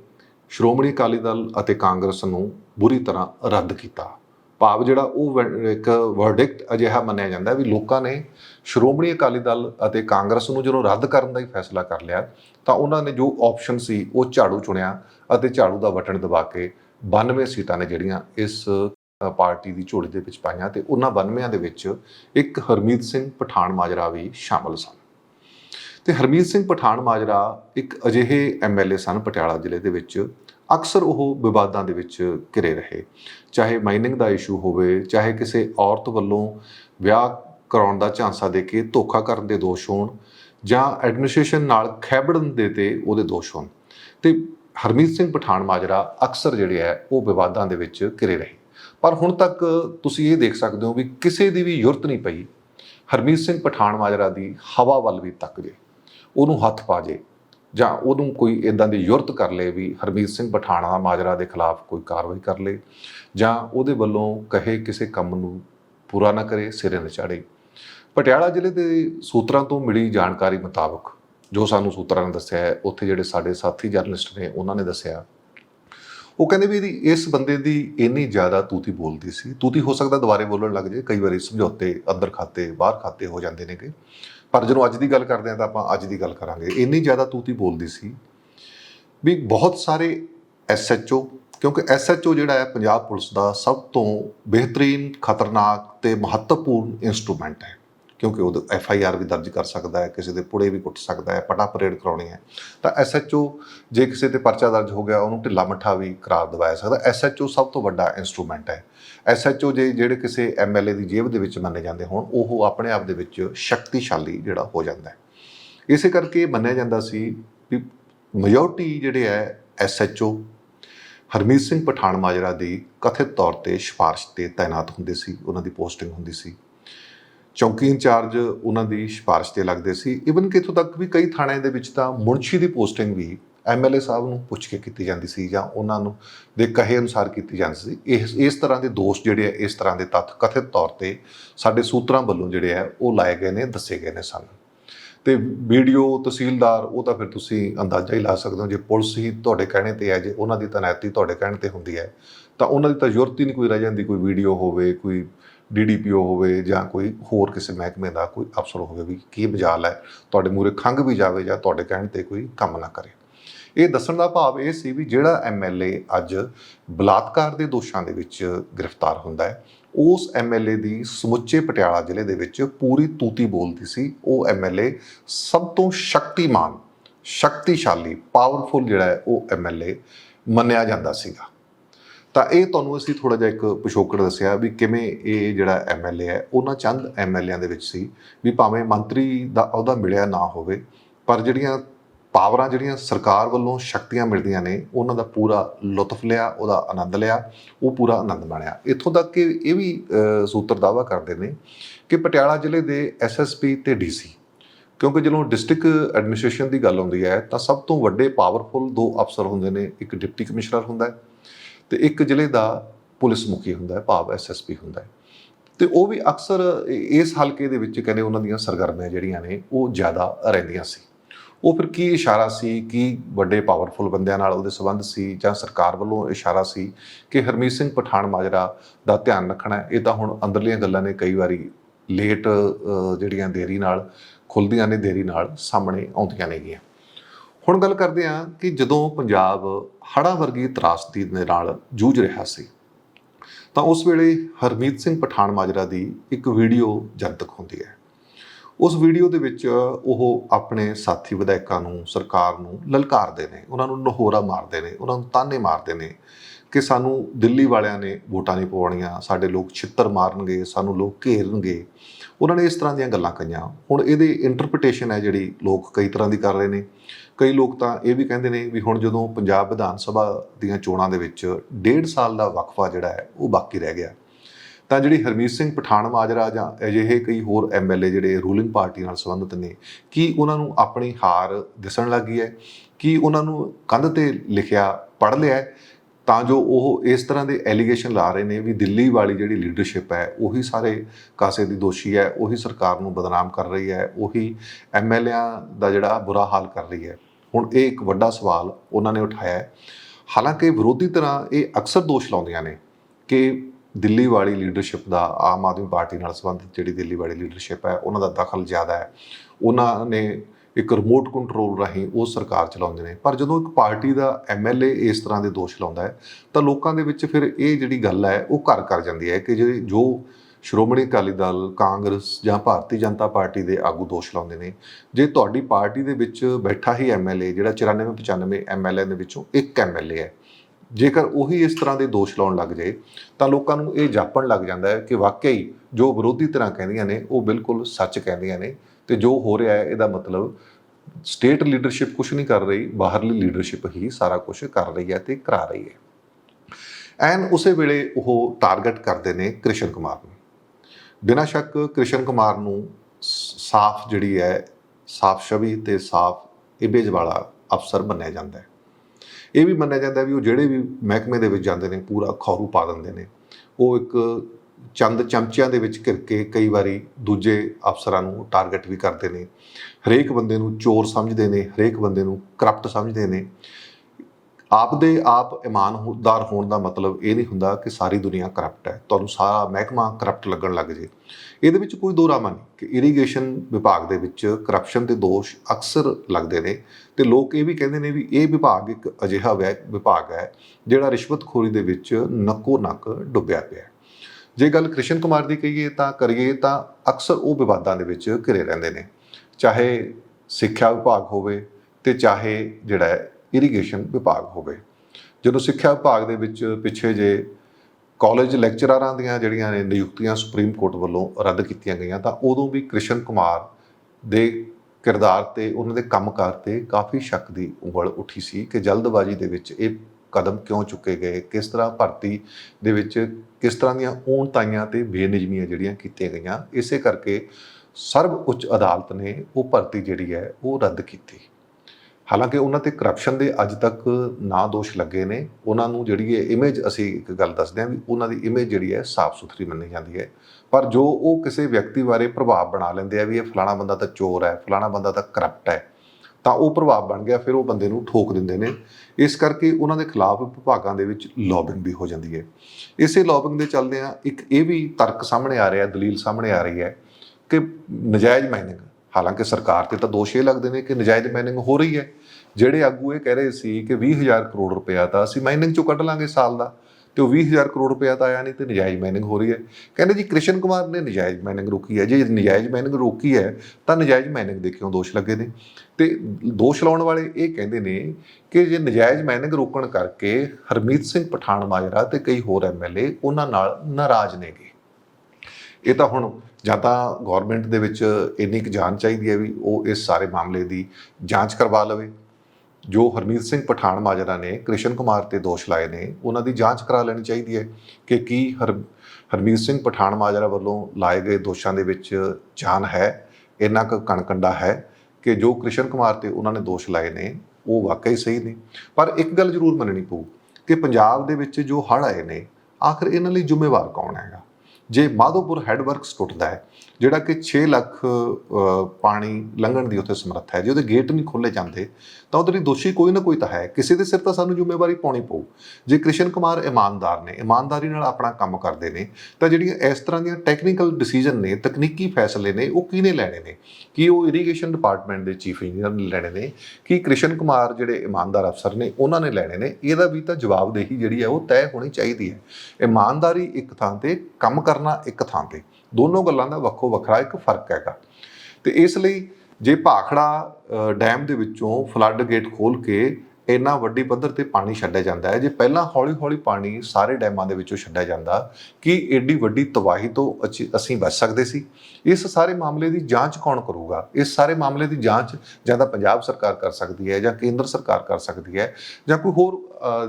ਸ਼੍ਰੋਮਣੀ ਅਕਾਲੀ ਦਲ ਅਤੇ ਕਾਂਗਰਸ ਨੂੰ ਬੁਰੀ ਤਰ੍ਹਾਂ ਰੱਦ ਕੀਤਾ। ਭਾਵ ਜਿਹੜਾ ਉਹ ਵ- ਇੱਕ ਵਰਡਿਕਟ ਅਜਿਹਾ ਮੰਨਿਆ ਜਾਂਦਾ ਵੀ ਲੋਕਾਂ ਨੇ ਸ਼੍ਰੋਮਣੀ ਅਕਾਲੀ ਦਲ ਅਤੇ ਕਾਂਗਰਸ ਨੂੰ ਜਦੋਂ ਰੱਦ ਕਰਨ ਦਾ ਹੀ ਫੈਸਲਾ ਕਰ ਲਿਆ, ਤਾਂ ਉਹਨਾਂ ਨੇ ਜੋ ਆਪਸ਼ਨ ਸੀ ਉਹ ਝਾੜੂ ਚੁਣਿਆ ਅਤੇ ਝਾੜੂ ਦਾ ਬਟਨ ਦਬਾ ਕੇ 92 ਸੀਟਾਂ ਨੇ ਜਿਹੜੀਆਂ ਇਸ ਪਾਰਟੀ ਦੀ ਝੋਲੀ ਦੇ ਵਿੱਚ ਪਾਈਆਂ ਤੇ ਉਹਨਾਂ 92 ਦੇ ਵਿੱਚ ਇੱਕ ਹਰਮੀਤ ਸਿੰਘ ਪਠਾਨ ਮਾਜਰਾ ਵੀ ਸ਼ਾਮਲ ਸਨ। ਤੇ ਹਰਮੀਤ ਸਿੰਘ ਪਠਾਨ ਮਾਜਰਾ ਇੱਕ ਅਜਿਹੇ ਐਮਐਲਏ ਸਨ ਪਟਿਆਲਾ ਜ਼ਿਲ੍ਹੇ ਦੇ ਵਿੱਚ। ਅਕਸਰ ਉਹ ਵਿਵਾਦਾਂ ਦੇ ਵਿੱਚ ਘਿਰੇ ਰਹੇ। ਚਾਹੇ ਮਾਈਨਿੰਗ ਦਾ ਇਸ਼ੂ ਹੋਵੇ, ਚਾਹੇ ਕਿਸੇ ਔਰਤ ਵੱਲੋਂ ਵਿਆਹ ਕਰਾਉਣ ਦਾ ਝਾਂਸਾ ਦੇ ਕੇ ਧੋਖਾ ਕਰਨ ਦੇ ਦੋਸ਼ ਹੋਣ ਜਾਂ ਐਡਮਿਨਿਸਟ੍ਰੇਸ਼ਨ ਨਾਲ ਖੈਬੜਨ ਦੇ ਤੇ ਉਹਦੇ ਦੋਸ਼ ਹੋਣ। ਤੇ ਹਰਮੀਤ ਸਿੰਘ ਪਠਾਨ ਮਾਜਰਾ ਅਕਸਰ ਜਿਹੜੇ ਹੈ ਉਹ ਵਿਵਾਦਾਂ ਦੇ ਵਿੱਚ ਘਿਰੇ ਰਹੇ। ਪਰ ਹੁਣ ਤੱਕ ਤੁਸੀਂ ਇਹ ਦੇਖ ਸਕਦੇ ਹੋ ਵੀ ਕਿਸੇ ਦੀ ਵੀ ਯੁਰਤ ਨਹੀਂ ਪਈ। ਹਰਮੀਤ ਸਿੰਘ ਪਠਾਨ ਮਾਜਰਾ ਦੀ ਹਵਾ ਵੱਲ ਵੀ ਤੱਕ ਜੇ। ਉਹਨੂੰ ਹੱਥ ਪਾ ਜੇ ਜਾਂ ਉਹਨੂੰ ਕੋਈ ਇਦਾਂ ਦੀ ਯੁਰਤ ਕਰ ਲੇ ਵੀ ਹਰਮੀਤ ਸਿੰਘ ਪਠਾਣਾ ਮਾਜਰਾ ਦੇ ਖਿਲਾਫ ਕੋਈ ਕਾਰਵਾਈ ਕਰ ਲੇ ਜਾਂ ਉਹਦੇ ਵੱਲੋਂ ਕਹੇ ਕਿਸੇ ਕੰਮ ਨੂੰ ਪੂਰਾ ਨਾ ਕਰੇ, ਸਿਰੇ ਨਾ ਚਾੜੇ। ਪਟਿਆਲਾ ਜ਼ਿਲ੍ਹੇ ਦੇ ਸੂਤਰਾਂ ਤੋਂ ਮਿਲੀ ਜਾਣਕਾਰੀ ਮੁਤਾਬਕ, ਜੋ ਸਾਨੂੰ ਸੂਤਰਾਂ ਨੇ ਦੱਸਿਆ ਹੈ, ਉੱਥੇ ਜਿਹੜੇ ਸਾਡੇ ਸਾਥੀ ਜਰਨਲਿਸਟ ਨੇ, ਉਹਨਾਂ ਨੇ ਦੱਸਿਆ, ਉਹ ਕਹਿੰਦੇ ਵੀ ਇਹਦੀ, ਇਸ ਬੰਦੇ ਦੀ ਇੰਨੀ ਜ਼ਿਆਦਾ ਤੂਤੀ ਬੋਲਦੀ ਸੀ। ਤੂਤੀ ਹੋ ਸਕਦਾ ਦੁਬਾਰੇ ਬੋਲਣ ਲੱਗ ਜੇ ਕਈ ਵਾਰੀ ਸਮਝੌਤੇ ਅੰਦਰ ਖਾਤੇ, ਬਾਹਰ ਖਾਤੇ ਹੋ ਜਾਂਦੇ ਨੇਗੇ। ਪਰ ਜਦੋਂ ਅੱਜ ਦੀ ਗੱਲ ਕਰਦੇ ਆ ਤਾਂ ਆਪਾਂ ਅੱਜ ਦੀ ਗੱਲ ਕਰਾਂਗੇ। ਇੰਨੀ ਜ਼ਿਆਦਾ ਤੂਤੀ ਬੋਲਦੀ ਸੀ ਵੀ ਬਹੁਤ ਸਾਰੇ ਐਸਐਚਓ ਕਿਉਂਕਿ ਐਸਐਚਓ ਜਿਹੜਾ ਹੈ ਪੰਜਾਬ ਪੁਲਿਸ ਦਾ ਸਭ ਤੋਂ ਬਿਹਤਰੀਨ, ਖਤਰਨਾਕ ਤੇ ਮਹੱਤਵਪੂਰਨ ਇਨਸਟਰੂਮੈਂਟ ਹੈ। ਕਿਉਂਕਿ ਉਹ ਐਫ ਆਈ ਆਰ ਵੀ ਦਰਜ ਕਰ ਸਕਦਾ ਹੈ, ਕਿਸੇ ਦੇ ਪੁੜੇ ਵੀ ਕੁੱਟ ਸਕਦਾ ਹੈ, ਪਟਾ ਪਰੇਡ ਕਰਾਉਣੀ ਹੈ। ਤਾਂ ਐਸਐਚਓ ਜੇ ਕਿਸੇ ਤੇ ਪਰਚਾ ਦਰਜ ਹੋ ਗਿਆ, ਉਹਨੂੰ ਢਿੱਲਾ ਮੱਠਾ ਵੀ ਕਰਾਰ ਦਵਾਇਆ ਸਕਦਾ। ਐਸਐਚਓ ਸਭ ਤੋਂ ਵੱਡਾ ਇਨਸਟਰੂਮੈਂਟ ਹੈ। ਐਸਐਚਓ ਜੇ ਜਿਹੜੇ ਕਿਸੇ ਐਮਐਲਏ ਦੀ ਜੇਬ ਦੇ ਵਿੱਚ ਮੰਨੇ ਜਾਂਦੇ ਹੋਣ, ਉਹ ਆਪਣੇ ਆਪ ਦੇ ਵਿੱਚ ਸ਼ਕਤੀਸ਼ਾਲੀ ਜਿਹੜਾ ਹੋ ਜਾਂਦਾ ਹੈ। ਇਸੇ ਕਰਕੇ ਮੰਨਿਆ ਜਾਂਦਾ ਸੀ ਵੀ ਮੈਜੋਰਟੀ ਜਿਹੜੇ ਹੈ, ਐਸਐਚਓ ਹਰਮੀਤ ਸਿੰਘ ਪਠਾਨ ਮਾਜਰਾ ਦੀ ਕਥਿਤ ਤੌਰ ਤੇ ਸਿਫਾਰਿਸ਼ ਤੇ ਤਾਇਨਾਤ ਹੁੰਦੇ ਸੀ, ਉਹਨਾਂ ਦੀ ਪੋਸਟਿੰਗ ਹੁੰਦੀ ਸੀ। ਚੌਕੀ ਇੰਚਾਰਜ ਉਹਨਾਂ ਦੀ ਸਿਫਾਰਿਸ਼ ਤੇ ਲੱਗਦੇ ਸੀ। ਇਵਨ ਕਿ ਇੱਥੋਂ ਤੱਕ ਵੀ ਕਈ ਥਾਣਿਆਂ ਦੇ ਵਿੱਚ ਤਾਂ ਮੁਨਸ਼ੀ ਦੀ ਪੋਸਟਿੰਗ ਵੀ ਐਮਐਲਏ ਸਾਹਿਬ ਨੂੰ ਪੁੱਛ ਕੇ ਕੀਤੀ ਜਾਂਦੀ ਸੀ ਜਾਂ ਉਹਨਾਂ ਨੂੰ ਦੇ ਕਹੇ ਅਨੁਸਾਰ ਕੀਤੀ ਜਾਂਦੀ ਸੀ। ਇਸ ਇਸ ਤਰ੍ਹਾਂ ਦੇ ਦੋਸ਼ ਜਿਹੜੇ ਆ, ਇਸ ਤਰ੍ਹਾਂ ਦੇ ਤੱਥ ਕਥਿਤ ਤੌਰ ਤੇ ਸਾਡੇ ਸੂਤਰਾਂ ਵੱਲੋਂ ਜਿਹੜੇ ਆ, ਉਹ ਲਾਏ ਗਏ ਨੇ, ਦੱਸੇ ਗਏ ਨੇ ਸਾਨੂੰ। ਤੇ ਵੀਡੀਓ ਤਹਿਸੀਲਦਾਰ, ਉਹ ਤਾਂ ਫਿਰ ਤੁਸੀਂ ਅੰਦਾਜ਼ਾ ਹੀ ਲਾ ਸਕਦੇ ਹੋ, ਜੇ ਪੁਲਿਸ ਹੀ ਤੁਹਾਡੇ ਕਹਿਣੇ ਤੇ ਹੈ, ਜੇ ਉਹਨਾਂ ਦੀ ਤੈਨਾਤੀ ਤੁਹਾਡੇ ਕਹਿਣ ਤੇ ਹੁੰਦੀ ਹੈ, ਤਾਂ ਉਹਨਾਂ ਦੀ ਤਾਂ ਜ਼ਰੂਰਤ ਹੀ ਨਹੀਂ ਕੋਈ ਰਹਿ ਜਾਂਦੀ, ਕੋਈ ਵੀਡੀਓ ਹੋਵੇ, ਕੋਈ ਡੀਡੀਪੀਓ ਹੋਵੇ ਜਾਂ ਕੋਈ ਹੋਰ ਕਿਸੇ ਮਹਿਕਮੇ ਦਾ ਕੋਈ ਅਫਸਰ ਹੋਵੇ ਵੀ ਕੀ ਮਜਾਲ ਹੈ, ਤੁਹਾਡੇ ਮੂਰੇ ਖੰਗ ਵੀ ਜਾਵੇ ਜਾਂ ਤੁਹਾਡੇ ਕਹਿਣ ਤੇ ਕੋਈ ਕੰਮ ਨਾ ਕਰੇ। ਇਹ ਦੱਸਣ ਦਾ ਭਾਵ ਇਹ ਸੀ ਵੀ ਜਿਹੜਾ ਐਮਐਲਏ ਅੱਜ ਬਲਾਤਕਾਰ ਦੇ ਦੋਸ਼ਾਂ ਦੇ ਵਿੱਚ ਗ੍ਰਿਫਤਾਰ ਹੁੰਦਾ ਹੈ, ਉਸ ਐਮਐਲਏ ਦੀ ਸਮੁੱਚੇ ਪਟਿਆਲਾ ਜ਼ਿਲ੍ਹੇ ਦੇ ਵਿੱਚ ਪੂਰੀ ਤੂਤੀ ਬੋਲਦੀ ਸੀ। ਉਹ ਐਮਐਲਏ ਸਭ ਤੋਂ ਸ਼ਕਤੀਮਾਨ, ਸ਼ਕਤੀਸ਼ਾਲੀ ਪਾਵਰਫੁਲ ਜਿਹੜਾ ਹੈ ਉਹ ਐਮਐਲਏ ਮੰਨਿਆ ਜਾਂਦਾ ਸੀਗਾ। ਤਾਂ ਇਹ ਤੁਹਾਨੂੰ ਅਸੀਂ ਥੋੜਾ ਜਿਹਾ ਇੱਕ ਪਿਛੋਕੜ ਦੱਸਿਆ ਵੀ ਕਿਵੇਂ ਇਹ ਜਿਹੜਾ ਐਮਐਲਏ ਹੈ, ਉਹਨਾਂ ਚੰਦ ਐਮਐਲਏਆਂ ਦੇ ਵਿੱਚ ਸੀ ਵੀ ਭਾਵੇਂ ਮੰਤਰੀ ਦਾ ਅਹੁਦਾ ਮਿਲਿਆ ਨਾ ਹੋਵੇ, ਪਰ ਜਿਹੜੀਆਂ ਪਾਵਰਾਂ ਜਿਹੜੀਆਂ ਸਰਕਾਰ ਵੱਲੋਂ ਸ਼ਕਤੀਆਂ ਮਿਲਦੀਆਂ ਨੇ, ਉਹਨਾਂ ਦਾ ਪੂਰਾ ਲੁਤਫ ਲਿਆ, ਉਹਦਾ ਆਨੰਦ ਲਿਆ, ਉਹ ਪੂਰਾ ਆਨੰਦ ਮਾਣਿਆ। ਇੱਥੋਂ ਤੱਕ ਕਿ ਇਹ ਵੀ ਸੂਤਰ ਦਾਵਾ ਕਰਦੇ ਨੇ ਕਿ ਪਟਿਆਲਾ ਜ਼ਿਲ੍ਹੇ ਦੇ ਐਸਐਸਪੀ ਤੇ ਡੀਸੀ ਕਿਉਂਕਿ ਜਦੋਂ ਡਿਸਟ੍ਰਿਕਟ ਐਡਮਿਨਿਸਟ੍ਰੇਸ਼ਨ ਦੀ ਗੱਲ ਹੁੰਦੀ ਹੈ, ਤਾਂ ਸਭ ਤੋਂ ਵੱਡੇ ਪਾਵਰਫੁਲ ਦੋ ਅਫਸਰ ਹੁੰਦੇ ਨੇ, ਇੱਕ ਡਿਪਟੀ ਕਮਿਸ਼ਨਰ ਹੁੰਦਾ ਹੈ ਤੇ ਇੱਕ ਜ਼ਿਲ੍ਹੇ ਦਾ ਪੁਲਿਸ ਮੁਖੀ ਹੁੰਦਾ ਹੈ, ਭਾਵ ਐਸਐਸਪੀ ਹੁੰਦਾ ਹੈ। ਤੇ ਉਹ ਵੀ ਅਕਸਰ ਇਸ ਹਲਕੇ ਦੇ ਵਿੱਚ ਕਹਿੰਦੇ ਉਹਨਾਂ ਦੀਆਂ ਸਰਗਰਮੀਆਂ ਜਿਹੜੀਆਂ ਨੇ, ਉਹ ਜ਼ਿਆਦਾ ਰਹਿੰਦੀਆਂ ਸੀ। ਉਹ ਫਿਰ ਕੀ ਇਸ਼ਾਰਾ ਸੀ? ਕੀ ਵੱਡੇ ਪਾਵਰਫੁਲ ਬੰਦਿਆਂ ਨਾਲ ਉਹਦੇ ਸੰਬੰਧ ਸੀ ਜਾਂ ਸਰਕਾਰ ਵੱਲੋਂ ਇਸ਼ਾਰਾ ਸੀ ਕਿ ਹਰਮੀਤ ਸਿੰਘ ਪਠਾਨ ਮਾਜਰਾ ਦਾ ਧਿਆਨ ਰੱਖਣਾ ਇਹ ਤਾਂ ਹੁਣ ਅੰਦਰਲੀਆਂ ਗੱਲਾਂ ਨੇ ਕਈ ਵਾਰੀ ਲੇਟ ਜਿਹੜੀਆਂ ਦੇਰੀ ਨਾਲ ਖੁੱਲਦੀਆਂ ਨੇ ਦੇਰੀ ਨਾਲ ਸਾਹਮਣੇ ਆਉਂਦੀਆਂ ਨੇਗੀਆਂ। ਹੁਣ ਗੱਲ ਕਰਦੇ ਹਾਂ ਕਿ ਜਦੋਂ ਪੰਜਾਬ ਹੜ੍ਹਾਂ ਵਰਗੀ ਤਰਾਸਦੀ ਦੇ ਨਾਲ ਜੂਝ ਰਿਹਾ ਸੀ, ਤਾਂ ਉਸ ਵੇਲੇ ਹਰਮੀਤ ਸਿੰਘ ਪਠਾਨ ਮਾਜਰਾ ਦੀ ਇੱਕ ਵੀਡੀਓ ਜਨਤਕ ਹੁੰਦੀ ਹੈ। ਉਸ ਵੀਡੀਓ ਦੇ ਵਿੱਚ ਉਹ ਆਪਣੇ ਸਾਥੀ ਵਿਧਾਇਕਾਂ ਨੂੰ, ਸਰਕਾਰ ਨੂੰ ਲਲਕਾਰਦੇ ਨੇ, ਉਹਨਾਂ ਨੂੰ ਨਹੋਰਾ ਮਾਰਦੇ ਨੇ, ਉਹਨਾਂ ਨੂੰ ਤਾਨੇ ਮਾਰਦੇ ਨੇ ਕਿ ਸਾਨੂੰ ਦਿੱਲੀ ਵਾਲਿਆਂ ਨੇ ਵੋਟਾਂ ਨਹੀਂ ਪਵਾਉਣੀਆਂ, ਸਾਡੇ ਲੋਕ ਛਿੱਤਰ ਮਾਰਨਗੇ, ਸਾਨੂੰ ਲੋਕ ਘੇਰਨਗੇ। ਉਹਨਾਂ ਨੇ ਇਸ ਤਰ੍ਹਾਂ ਦੀਆਂ ਗੱਲਾਂ ਕਹੀਆਂ। ਹੁਣ ਇਹਦੀ ਇੰਟਰਪ੍ਰੀਟੇਸ਼ਨ ਹੈ ਜਿਹੜੀ ਲੋਕ ਕਈ ਤਰ੍ਹਾਂ ਦੀ ਕਰ ਰਹੇ ਨੇ। ਕਈ ਲੋਕ ਤਾਂ ਇਹ ਵੀ ਕਹਿੰਦੇ ਨੇ ਵੀ ਹੁਣ ਜਦੋਂ ਪੰਜਾਬ ਵਿਧਾਨ ਸਭਾ ਦੀਆਂ ਚੋਣਾਂ ਦੇ ਵਿੱਚ ਡੇਢ ਸਾਲ ਦਾ ਵਕਫਾ ਜਿਹੜਾ ਹੈ, ਉਹ ਬਾਕੀ ਰਹਿ ਗਿਆ। ਤਾਂ ਜਿਹੜੀ ਹਰਮੀਤ ਸਿੰਘ ਪਠਾਨ ਮਾਜਰਾ ਜਾਂ ਅਜਿਹੇ ਕਈ ਹੋਰ ਐਮਐਲਏ ਜਿਹੜੇ ਰੂਲਿੰਗ ਪਾਰਟੀ ਨਾਲ ਸੰਬੰਧਿਤ ਨੇ, ਕੀ ਉਹਨਾਂ ਨੂੰ ਆਪਣੀ ਹਾਰ ਦਿਸਣ ਲੱਗੀ ਹੈ? ਕੀ ਉਹਨਾਂ ਨੂੰ ਕੰਧ ਤੇ ਲਿਖਿਆ, ਪੜ੍ਹ ਲਿਆ ਤਾਂ ਜੋ ਉਹ ਇਸ ਤਰ੍ਹਾਂ ਦੇ ਐਲੀਗੇਸ਼ਨ ਲਾ ਰਹੇ ਨੇ ਵੀ ਦਿੱਲੀ ਵਾਲੀ ਜਿਹੜੀ ਲੀਡਰਸ਼ਿਪ ਹੈ, ਉਹੀ ਸਾਰੇ ਕਾਸੇ ਦੀ ਦੋਸ਼ੀ ਹੈ, ਉਹੀ ਸਰਕਾਰ ਨੂੰ ਬਦਨਾਮ ਕਰ ਰਹੀ ਹੈ, ਉਹੀ ਐਮਐਲਏਆਂ ਦਾ ਜਿਹੜਾ ਬੁਰਾ ਹਾਲ ਕਰ ਰਹੀ ਹੈ। ਹੁਣ ਇਹ ਇੱਕ ਵੱਡਾ ਸਵਾਲ ਉਹਨਾਂ ਨੇ ਉਠਾਇਆ ਹੈ। ਹਾਲਾਂਕਿ ਵਿਰੋਧੀ ਤਰ੍ਹਾਂ ਇਹ ਅਕਸਰ ਦੋਸ਼ ਲਾਉਂਦੀਆਂ ਨੇ ਕਿ ਦਿੱਲੀ ਵਾਲੀ ਲੀਡਰਸ਼ਿਪ ਦਾ ਆਮ ਆਦਮੀ ਪਾਰਟੀ ਨਾਲ ਸੰਬੰਧਿਤ ਜਿਹੜੀ ਦਿੱਲੀ ਵਾਲੀ ਲੀਡਰਸ਼ਿਪ ਹੈ, ਉਹਨਾਂ ਦਾ ਦਖਲ ਜ਼ਿਆਦਾ ਹੈ। ਉਹਨਾਂ ਨੇ ਇੱਕ ਰਿਮੋਟ ਕੰਟਰੋਲ ਰਾਹੀਂ ਉਹ ਸਰਕਾਰ ਚਲਾਉਂਦੇ ਨੇ। ਪਰ ਜਦੋਂ ਇੱਕ ਪਾਰਟੀ ਦਾ ਐਮਐਲਏ ਇਸ ਤਰ੍ਹਾਂ ਦੇ ਦੋਸ਼ ਲਾਉਂਦਾ ਹੈ, ਤਾਂ ਲੋਕਾਂ ਦੇ ਵਿੱਚ ਫਿਰ ਇਹ ਜਿਹੜੀ ਗੱਲ ਹੈ, ਉਹ ਘਰ ਕਰ ਜਾਂਦੀ ਹੈ ਕਿ ਜਿਹੜੇ ਜੋ ਸ਼੍ਰੋਮਣੀ ਅਕਾਲੀ ਦਲ, ਕਾਂਗਰਸ ਜਾਂ ਭਾਰਤੀ ਜਨਤਾ ਪਾਰਟੀ ਦੇ ਆਗੂ ਦੋਸ਼ ਲਾਉਂਦੇ ਨੇ। ਜੇ ਤੁਹਾਡੀ ਪਾਰਟੀ ਦੇ ਵਿੱਚ ਬੈਠਾ ਹੀ ਐਮਐਲਏ ਜਿਹੜਾ 94 95 ਐਮਐਲਏ ਦੇ ਵਿੱਚੋਂ ਇੱਕ ਐਮਐਲਏ ਹੈ ਜੇਕਰ ਉਹੀ ਇਸ ਤਰ੍ਹਾਂ ਦੇ ਦੋਸ਼ ਲਾਉਣ ਲੱਗ ਜਾਏ, ਤਾਂ ਲੋਕਾਂ ਨੂੰ ਇਹ ਜਾਪਣ ਲੱਗ ਜਾਂਦਾ ਹੈ ਕਿ ਵਾਕਈ ਜੋ ਵਿਰੋਧੀ ਤਰ੍ਹਾਂ ਕਹਿੰਦੀਆਂ ਨੇ, ਉਹ ਬਿਲਕੁਲ ਸੱਚ ਕਹਿੰਦੀਆਂ ਨੇ ਤੇ ਜੋ ਹੋ ਰਿਹਾ ਹੈ, ਇਹਦਾ ਮਤਲਬ ਸਟੇਟ ਲੀਡਰਸ਼ਿਪ ਕੁਝ ਨਹੀਂ ਕਰ ਰਹੀ, ਬਾਹਰਲੀ ਲੀਡਰਸ਼ਿਪ ਹੀ ਸਾਰਾ ਕੁਝ ਕਰ ਰਹੀ ਹੈ ਤੇ ਕਰਾ ਰਹੀ ਹੈ। ਐਨ ਉਸੇ ਵੇਲੇ ਉਹ ਟਾਰਗੇਟ ਕਰਦੇ ਨੇ ਕ੍ਰਿਸ਼ਨ ਕੁਮਾਰ ਨੂੰ। ਬਿਨਾਂ ਸ਼ੱਕ ਕ੍ਰਿਸ਼ਨ ਕੁਮਾਰ ਨੂੰ ਸ- ਸਾਫ਼ ਜਿਹੜੀ ਹੈ, ਸਾਫ਼ ਛਵੀ ਤੇ ਸਾਫ਼ ਇਮੇਜ ਵਾਲਾ ਅਫਸਰ ਮੰਨਿਆ ਜਾਂਦਾ ਹੈ। ਇਹ ਵੀ ਮੰਨਿਆ ਜਾਂਦਾ ਵੀ ਉਹ ਜਿਹੜੇ ਵੀ ਮਹਿਕਮੇ ਦੇ ਵਿੱਚ ਜਾਂਦੇ ਨੇ, ਪੂਰਾ ਖੌਰੂ ਪਾ ਦਿੰਦੇ ਨੇ। ਉਹ ਇੱਕ ਚੰਦ ਚਮਚਿਆਂ ਦੇ ਵਿੱਚ ਘਿਰ ਕੇ ਕਈ ਵਾਰੀ ਦੂਜੇ ਅਫਸਰਾਂ ਨੂੰ ਟਾਰਗੇਟ ਵੀ ਕਰਦੇ ਨੇ। ਹਰੇਕ ਬੰਦੇ ਨੂੰ ਚੋਰ ਸਮਝਦੇ ਨੇ, ਹਰੇਕ ਬੰਦੇ ਨੂੰ ਕਰਪਟ ਸਮਝਦੇ ਨੇ। ਆਪ ਦੇ ਆਪ ਇਮਾਨਦਾਰ ਹੋਣ ਦਾ ਮਤਲਬ ਇਹ ਨਹੀਂ ਹੁੰਦਾ ਕਿ ਸਾਰੀ ਦੁਨੀਆ ਕਰਪਟ ਹੈ। ਤੁਹਾਨੂੰ ਸਾਰਾ ਮਹਿਕਮਾ ਕਰਪਟ ਲੱਗਣ ਲੱਗ ਜੇ। ਇਹਦੇ ਵਿੱਚ ਕੋਈ ਦੋ ਰਾਮਾ ਨਹੀਂ ਕਿ ਇਰੀਗੇਸ਼ਨ ਵਿਭਾਗ ਦੇ ਵਿੱਚ ਕਰਪਸ਼ਨ ਦੇ ਦੋਸ਼ ਅਕਸਰ ਲੱਗਦੇ ਨੇ ਤੇ ਲੋਕ ਇਹ ਵੀ ਕਹਿੰਦੇ ਨੇ ਵੀ ਇਹ ਵਿਭਾਗ ਇੱਕ ਅਜਿਹਾ ਵੈ- ਵਿਭਾਗ ਹੈ ਜਿਹੜਾ ਰਿਸ਼ਵਤਖੋਰੀ ਦੇ ਵਿੱਚ ਨੱਕੋ ਨੱਕ ਡੁੱਬਿਆ ਪਿਆ ਹੈ। ਜੇ ਗੱਲ ਕ੍ਰਿਸ਼ਨ ਕੁਮਾਰ ਦੀ ਕਹੀਏ ਤਾਂ ਕਰੀਏ ਤਾਂ ਅਕਸਰ ਉਹ ਵਿਵਾਦਾਂ ਦੇ ਵਿੱਚ ਘਿਰੇ ਰਹਿੰਦੇ ਨੇ। ਚਾਹੇ ਸਿੱਖਿਆ ਵਿਭਾਗ ਹੋਵੇ ਤੇ ਚਾਹੇ ਜਿਹੜਾ ਇਰੀਗੇਸ਼ਨ ਵਿਭਾਗ ਹੋਵੇ। ਜਦੋਂ ਸਿੱਖਿਆ ਵਿਭਾਗ ਦੇ ਵਿੱਚ ਪਿੱਛੇ ਜੇ ਕਾਲਜ ਲੈਕਚਰਾਰਾਂ ਦੀਆਂ ਜਿਹੜੀਆਂ ਨੇ ਨਿਯੁਕਤੀਆਂ ਸੁਪਰੀਮ ਕੋਰਟ ਵੱਲੋਂ ਰੱਦ ਕੀਤੀਆਂ ਗਈਆਂ, ਤਾਂ ਉਦੋਂ ਵੀ ਕ੍ਰਿਸ਼ਨ ਕੁਮਾਰ ਦੇ ਕਿਰਦਾਰ ਤੇ ਉਹਨਾਂ ਦੇ ਕੰਮਕਾਰ ਤੇ ਕਾਫੀ ਸ਼ੱਕ ਦੀ ਉਂਗਲ ਉੱਠੀ ਸੀ ਕਿ ਜਲਦਬਾਜ਼ੀ ਦੇ ਵਿੱਚ ਇਹ ਕਦਮ ਕਿਉਂ ਚੁੱਕੇ ਗਏ, ਕਿਸ ਤਰ੍ਹਾਂ ਭਰਤੀ ਦੇ ਵਿੱਚ ਕਿਸ ਤਰ੍ਹਾਂ ਦੀਆਂ ਊਣਤਾਈਆਂ ਤੇ ਬੇਨਿਜ਼ਮੀਆਂ ਜਿਹੜੀਆਂ ਕੀਤੀਆਂ ਗਈਆਂ, ਇਸੇ ਕਰਕੇ ਸਰਵ ਉੱਚ ਅਦਾਲਤ ਨੇ ਉਹ ਭਰਤੀ ਜਿਹੜੀ ਹੈ ਉਹ ਰੱਦ ਕੀਤੀ। ਹਾਲਾਂਕਿ ਉਹਨਾਂ ਤੇ ਕਰਪਸ਼ਨ ਦੇ ਅੱਜ ਤੱਕ ਨਾ ਦੋਸ਼ ਲੱਗੇ ਨੇ। ਉਹਨਾਂ ਨੂੰ ਜਿਹੜੀ ਇਹ ਇਮੇਜ ਅਸੀਂ ਇੱਕ ਗੱਲ ਦੱਸਦੇ ਹਾਂ ਵੀ ਉਹਨਾਂ ਦੀ ਇਮੇਜ ਜਿਹੜੀ ਹੈ ਸਾਫ਼ ਸੁਥਰੀ ਮੰਨੀ ਜਾਂਦੀ ਹੈ। ਪਰ ਜੋ ਉਹ ਕਿਸੇ ਵਿਅਕਤੀ ਬਾਰੇ ਪ੍ਰਭਾਵ ਬਣਾ ਲੈਂਦੇ ਆ ਵੀ ਇਹ ਫਲਾਣਾ ਬੰਦਾ ਤਾਂ ਚੋਰ ਹੈ, ਫਲਾਣਾ ਬੰਦਾ ਤਾਂ ਕਰਪਟ ਹੈ, ਤਾਂ ਉਹ ਪ੍ਰਭਾਵ ਬਣ ਗਿਆ, ਫਿਰ ਉਹ ਬੰਦੇ ਨੂੰ ਠੋਕ ਦਿੰਦੇ ਨੇ। ਇਸ ਕਰਕੇ ਉਹਨਾਂ ਦੇ ਖਿਲਾਫ ਵਿਭਾਗਾਂ ਦੇ ਵਿੱਚ ਲੌਬਿੰਗ ਵੀ ਹੋ ਜਾਂਦੀ ਹੈ। ਇਸੇ ਲੌਬਿੰਗ ਦੇ ਚੱਲਦੇ ਆ ਇੱਕ ਇਹ ਵੀ ਤਰਕ ਸਾਹਮਣੇ ਆ ਰਿਹਾ, ਦਲੀਲ ਸਾਹਮਣੇ ਆ ਰਹੀ ਹੈ ਕਿ ਨਜਾਇਜ਼ ਮਾਈਨਿੰਗ ਹਾਲਾਂਕਿ ਸਰਕਾਰ ਤੇ ਤਾਂ ਦੋਸ਼ ਇਹ ਲੱਗਦੇ ਨੇ ਕਿ ਨਜਾਇਜ਼ ਮਾਈਨਿੰਗ ਹੋ ਰਹੀ ਹੈ। ਜਿਹੜੇ ਆਗੂ ਇਹ ਕਹਿ ਰਹੇ ਸੀ ਕਿ 20000 ਕਰੋੜ ਰੁਪਇਆ ਤਾਂ ਅਸੀਂ ਮਾਈਨਿੰਗ ਚੋਂ ਕੱਢ ਲਾਂਗੇ ਸਾਲ ਦਾ, ਤੇ ਉਹ 20000 ਕਰੋੜ ਰੁਪਇਆ ਤਾਂ ਆਇਆ ਨਹੀਂ ਤੇ ਨਜਾਇਜ਼ ਮਾਈਨਿੰਗ ਹੋ ਰਹੀ ਹੈ। ਕਹਿੰਦੇ ਜੀ ਕ੍ਰਿਸ਼ਨ ਕੁਮਾਰ ਨੇ ਨਜਾਇਜ਼ ਮਾਈਨਿੰਗ ਰੋਕੀ ਹੈ। ਜੇ ਨਜਾਇਜ਼ ਮਾਈਨਿੰਗ ਰੋਕੀ ਹੈ, ਤਾਂ ਨਜਾਇਜ਼ ਮਾਈਨਿੰਗ ਦੇ ਕਿਉਂ ਦੋਸ਼ ਲੱਗੇ ਨੇ। ਤੇ ਦੋਸ਼ ਲਾਉਣ ਵਾਲੇ ਇਹ ਕਹਿੰਦੇ ਨੇ ਕਿ ਜੇ ਨਜਾਇਜ਼ ਮਾਈਨਿੰਗ ਰੋਕਣ ਕਰਕੇ ਹਰਮੀਤ ਸਿੰਘ ਪਠਾਨ ਮਾਜਰਾ ਤੇ ਕਈ ਹੋਰ ਐਮਐਲਏ ਉਹਨਾਂ ਨਾਲ ਨਾਰਾਜ਼ ਨੇਗੇ। ਇਹ ਤਾਂ ਹੁਣ ਜਾਂ ਤਾਂ ਗਵਰਨਮੈਂਟ ਦੇ ਵਿੱਚ ਇੰਨੀ ਕੁ ਜਾਣ ਚਾਹੀਦੀ ਹੈ ਵੀ ਉਹ ਇਸ ਸਾਰੇ ਮਾਮਲੇ ਦੀ ਜਾਂਚ ਕਰਵਾ ਲਵੇ। ਜੋ ਹਰਮੀਤ ਸਿੰਘ ਪਠਾਨ ਮਾਜਰਾ ਨੇ, ਕ੍ਰਿਸ਼ਨ ਕੁਮਾਰ ਤੇ ਦੋਸ਼ ਲਾਏ ਨੇ, ਉਹਨਾਂ ਦੀ ਜਾਂਚ ਕਰਾ ਲੈਣੀ ਚਾਹੀਦੀ ਹੈ ਕਿ ਕੀ ਹਰ, ਹਰਮੀਤ ਸਿੰਘ ਪਠਾਨ ਮਾਜਰਾ ਵੱਲੋਂ ਲਾਏ ਗਏ ਦੋਸ਼ਾਂ ਦੇ ਵਿੱਚ ਜਾਨ ਹੈ, ਇੰਨਾ ਕੁ ਕਣਕੰਡਾ ਹੈ ਕਿ ਜੋ ਕ੍ਰਿਸ਼ਨ ਕੁਮਾਰ ਤੇ ਉਹਨਾਂ ਨੇ ਦੋਸ਼ ਲਾਏ ਨੇ, ਉਹ ਵਾਕਈ ਸਹੀ ਨੇ। ਪਰ ਇੱਕ ਗੱਲ ਜ਼ਰੂਰ ਮੰਨਣੀ ਪਊ ਕਿ ਪੰਜਾਬ ਦੇ ਵਿੱਚ ਜੋ ਹੜ੍ਹ ਆਏ ਨੇ, ਆਖਰ ਇਹਨਾਂ ਲਈ ਜ਼ਿੰਮੇਵਾਰ ਕੌਣ ਹੈਗਾ? ਜੇ ਮਾਧੋਪੁਰ ਹੈਡਵਰਕਸ ਟੁੱਟਦਾ ਹੈ ਜਿਹੜਾ ਕਿ 6 ਲੱਖ ਪਾਣੀ ਲੰਘਣ ਦੀ ਉੱਥੇ ਸਮਰੱਥਾ ਹੈ। ਜੇ ਉਹਦੇ ਗੇਟ ਨਹੀਂ ਖੋਲੇ ਜਾਂਦੇ, ਤਾਂ ਉਹਦੇ ਲਈ ਦੋਸ਼ੀ ਕੋਈ ਨਾ ਕੋਈ ਤਾਂ ਹੈ। ਕਿਸੇ ਦੇ ਸਿਰ ਤਾਂ ਸਾਨੂੰ ਜ਼ਿੰਮੇਵਾਰੀ ਪਾਉਣੀ ਪਊ। ਜੇ ਕ੍ਰਿਸ਼ਨ ਕੁਮਾਰ ਇਮਾਨਦਾਰ ਨੇ, ਇਮਾਨਦਾਰੀ ਨਾਲ ਆਪਣਾ ਕੰਮ ਕਰਦੇ ਨੇ, ਤਾਂ ਜਿਹੜੀਆਂ ਇਸ ਤਰ੍ਹਾਂ ਦੀਆਂ ਟੈਕਨੀਕਲ ਡਿਸੀਜਨ ਨੇ, ਤਕਨੀਕੀ ਫੈਸਲੇ ਨੇ, ਉਹ ਕਿਹਨੇ ਲੈਣੇ ਨੇ? ਕੀ ਉਹ ਇਰੀਗੇਸ਼ਨ ਡਿਪਾਰਟਮੈਂਟ ਦੇ ਚੀਫ ਇੰਜੀਨੀਅਰ ਨੇ ਲੈਣੇ ਨੇ? ਕੀ ਕ੍ਰਿਸ਼ਨ ਕੁਮਾਰ ਜਿਹੜੇ ਇਮਾਨਦਾਰ ਅਫਸਰ ਨੇ, ਉਹਨਾਂ ਨੇ ਲੈਣੇ ਨੇ? ਇਹਦਾ ਵੀ ਤਾਂ ਜਵਾਬਦੇਹੀ ਜਿਹੜੀ ਹੈ, ਉਹ ਤੈਅ ਹੋਣੀ ਚਾਹੀਦੀ ਹੈ। ਇਮਾਨਦਾਰੀ ਇੱਕ ਥਾਂ ਤੇ, ਕੰਮ ਕਰਨਾ ਇੱਕ ਥਾਂ ਤੇ। ਦੋਨੋਂ ਗੱਲਾਂ ਦਾ ਵੱਖੋ ਵੱਖਰਾ ਇੱਕ ਫ਼ਰਕ ਹੈਗਾ। ਤੇ ਇਸ ਲਈ ਜੇ ਭਾਖੜਾ ਡੈਮ ਦੇ ਵਿੱਚੋਂ ਫਲੱਡ ਗੇਟ ਖੋਲ ਕੇ ਇੰਨਾ ਵੱਡੀ ਪੱਧਰ ਤੇ ਪਾਣੀ ਛੱਡਿਆ ਜਾਂਦਾ ਹੈ, ਜੇ ਪਹਿਲਾਂ ਹੌਲੀ-ਹੌਲੀ ਪਾਣੀ ਸਾਰੇ ਡੈਮਾਂ ਦੇ ਵਿੱਚੋਂ ਛੱਡਿਆ ਜਾਂਦਾ, ਕਿ ਏਡੀ ਵੱਡੀ ਤਬਾਹੀ ਤੋਂ ਅਚੀ- ਅਸੀਂ ਬਚ ਸਕਦੇ ਸੀ? ਇਸ ਸਾਰੇ ਮਾਮਲੇ ਦੀ ਜਾਂਚ ਕੌਣ ਕਰੂਗਾ? ਇਸ ਸਾਰੇ ਮਾਮਲੇ ਦੀ ਜਾਂਚ ਜਾਂ ਤਾਂ ਪੰਜਾਬ ਸਰਕਾਰ ਕਰ ਸਕਦੀ ਹੈ ਜਾਂ ਕੇਂਦਰ ਸਰਕਾਰ ਕਰ ਸਕਦੀ ਹੈ ਜਾਂ ਕੋਈ ਹੋਰ